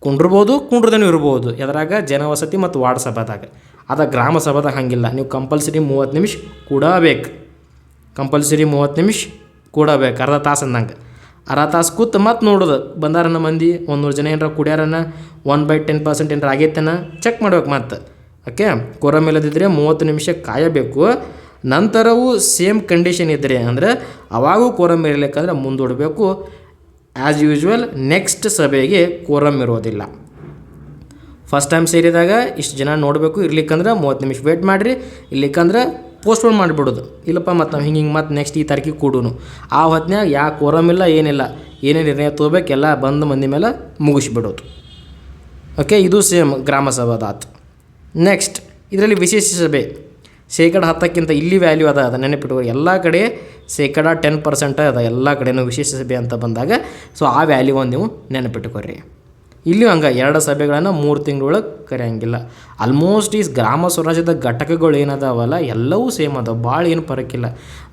ಕುಂಡ್ರಬೋದು ಕುಂಡ್ರದನೂ ಇರ್ಬೋದು. ಎದ್ರಾಗ ಜನವಸತಿ ಮತ್ತು ವಾರ್ಡ್ ಸಭಾದಾಗ. ಅದ ಗ್ರಾಮ ಸಭಾದಾಗ ಹಂಗಿಲ್ಲ. ನೀವು ಕಂಪಲ್ಸರಿ ಮೂವತ್ತು ನಿಮಿಷ ಕೂಡಬೇಕು ಕಂಪಲ್ಸರಿ ಮೂವತ್ತು ನಿಮಿಷ ಕೂಡಬೇಕು ಅರ್ಧ ತಾಸು ಅಂದಂಗೆ. ಅರ್ಧ ತಾಸು ಕೂತು ಮತ್ತೆ ನೋಡೋದು. ಬಂದಾರನ ಮಂದಿ ಒಂದು ನೂರು ಜನ ಏನಾರ ಕುಡಿಯಾರನ ಒನ್ ಬೈ ಟೆನ್ ಪರ್ಸೆಂಟ್ ಏನಾರ ಆಗೈತೇನ ಚೆಕ್ ಮಾಡ್ಬೇಕು ಮತ್ತೆ ಓಕೆ ಕೊರಮ್ ಇಲ್ಲದಿದ್ದರೆ ಮೂವತ್ತು ನಿಮಿಷ ಕಾಯಬೇಕು. ನಂತರವೂ ಸೇಮ್ ಕಂಡೀಷನ್ ಇದ್ದರೆ ಅಂದರೆ ಅವಾಗೂ ಕೋರಮ್ ಇರಲಿಕ್ಕಂದ್ರೆ ಮುಂದೂಡಬೇಕು. ಆ್ಯಸ್ ಯೂಶ್ವಲ್ ನೆಕ್ಸ್ಟ್ ಸಭೆಗೆ ಕೋರಮ್ ಇರೋದಿಲ್ಲ. ಫಸ್ಟ್ ಟೈಮ್ ಸೇರಿದಾಗ ಇಷ್ಟು ಜನ ನೋಡಬೇಕು. ಇರ್ಲಿಕ್ಕಂದ್ರೆ ಮೂವತ್ತು ನಿಮಿಷ ವೇಟ್ ಮಾಡಿರಿ. ಇರ್ಲಿಕ್ಕಂದ್ರೆ ಪೋಸ್ಟ್ಪೋನ್ ಮಾಡಿಬಿಡೋದು. ಇಲ್ಲಪ್ಪ ಮತ್ತು ನಾವು ಹಿಂಗೆ ಹಿಂಗೆ ಮತ್ತು ನೆಕ್ಸ್ಟ್ ಈ ತಾರೀಕಿಗೆ ಕೂಡೋನು. ಆ ಹೊತ್ತಿನಾಗ ಯಾ ಕೋರಮ್ ಏನಿಲ್ಲ. ಏನೇ ನಿರ್ಣಯ ತೊಗೋಬೇಕೆಲ್ಲ ಬಂದು ಮಂದಿ ಮೇಲೆ ಮುಗಿಸ್ಬಿಡೋದು. ಓಕೆ ಇದು ಸೇಮ್ ಗ್ರಾಮ ಸಭಾದಾತ್ ನೆಕ್ಸ್ಟ್ ಇದರಲ್ಲಿ ವಿಶೇಷ ಸಭೆ. ಶೇಕಡ ಹತ್ತಕ್ಕಿಂತ ಇಲ್ಲಿ ವ್ಯಾಲ್ಯೂ ಅದ ಅದ ನೆನಪಿಟ್ಕೊಳ್ಳಿ ಎಲ್ಲ ಕಡೆ ಶೇಕಡ ಟೆನ್ ಪರ್ಸೆಂಟ್ ಅದ, ಎಲ್ಲ ಕಡೆನೂ ವಿಶೇಷ ಸಭೆ ಅಂತ ಬಂದಾಗ. ಸೊ ಆ ವ್ಯಾಲ್ಯೂ ಒಂದು ನೀವು ನೆನಪಿಟ್ಕೊರಿ ಇಲ್ಲಿಯೂ ಹಂಗೆ ಎರಡು ಸಭೆಗಳನ್ನು ಮೂರು ತಿಂಗಳೊಳಗೆ ಕರೆಯಂಗಿಲ್ಲ. ಆಲ್ಮೋಸ್ಟ್ ಈ ಗ್ರಾಮ ಸ್ವರಾಜ್ಯದ ಘಟಕಗಳು ಏನದಾವಲ್ಲ, ಎಲ್ಲವೂ ಸೇಮ್ ಅದಾವೆ ಭಾಳ ಏನು ಪರಕ್ಕಿಲ್ಲ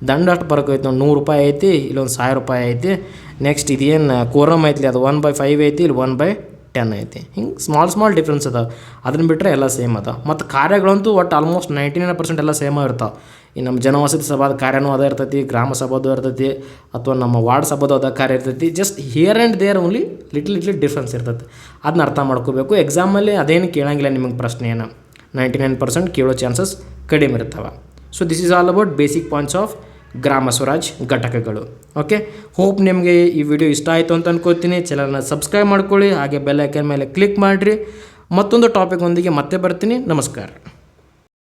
ದಂಡ ಅಷ್ಟು ಪರಕ್ ಐತಿ ನೋಡಿ ನೂರು ರೂಪಾಯಿ ಐತಿ, ಇಲ್ಲೊಂದು ಸಾವಿರ ರೂಪಾಯಿ ಐತಿ ನೆಕ್ಸ್ಟ್ ಇದೇನು ಕೋರಮ್ ಐತಿ ಅದು ಒನ್ ಬೈ ಫೈವ್ ಐತಿ ಇಲ್ಲಿ ಒನ್ ಬೈ ಟೆನ್ ಐತಿ. ಹಿಂಗೆ ಸ್ಮಾಲ್ ಸ್ಮಾಲ್ ಡಿಫ್ರೆನ್ಸ್ ಅದಾವೆ. ಅದನ್ನ ಬಿಟ್ಟರೆ ಎಲ್ಲ ಸೇಮ್ ಅದಾವೆ. ಮತ್ತು ಕಾರ್ಯಗಳಂತೂ ಒಟ್ಟು ಆಲ್ಮೋಸ್ಟ್ ನೈಂಟಿ ನೈನ್ ಪರ್ಸೆಂಟ್ ಎಲ್ಲ ಸೇಮ್ ಇರ್ತಾವೆ. ಈ ನಮ್ಮ ಜನವಸತಿ ಸಭಾದ ಕಾರ್ಯನೂ ಅದೇ ಇರ್ತೈತಿ, ಗ್ರಾಮ ಸಭಾದು ಇರ್ತೈತಿ, ಅಥವಾ ನಮ್ಮ ವಾರ್ಡ್ ಸಭಾದು ಅದ ಕಾರ್ಯ ಇರ್ತೈತಿ just here and there only little little difference ಇರ್ತೈತಿ. ಅದನ್ನ ಅರ್ಥ ಮಾಡ್ಕೋಬೇಕು. ಎಕ್ಸಾಮಲ್ಲಿ ಅದೇನು ಕೇಳಂಗಿಲ್ಲ ನಿಮಗೆ ಪ್ರಶ್ನೆ ಏನು? ನೈಂಟಿ ನೈನ್ ಪರ್ಸೆಂಟ್ ಕೇಳೋ ಚಾನ್ಸಸ್ ಕಡಿಮೆ ಇರ್ತವೆ. So this is all about basic points of ಗ್ರಾಮ ಸ್ವರಾಜ್ ಘಟಕಗಳು. ಓಕೆ ಹೋಪ್ ನಿಮಗೆ ಈ ವಿಡಿಯೋ ಇಷ್ಟ ಆಯಿತು ಅಂತ ಅನ್ಕೋತೀನಿ. ಚಾನಲ್ನ ಸಬ್ಸ್ಕ್ರೈಬ್ ಮಾಡ್ಕೊಳ್ಳಿ. ಹಾಗೆ ಬೆಲ್ ಐಕನ್ ಮೇಲೆ ಕ್ಲಿಕ್ ಮಾಡಿರಿ. ಮತ್ತೊಂದು ಟಾಪಿಕ್ ಒಂದಿಗೆ ಮತ್ತೆ ಬರ್ತೀನಿ. ನಮಸ್ಕಾರ.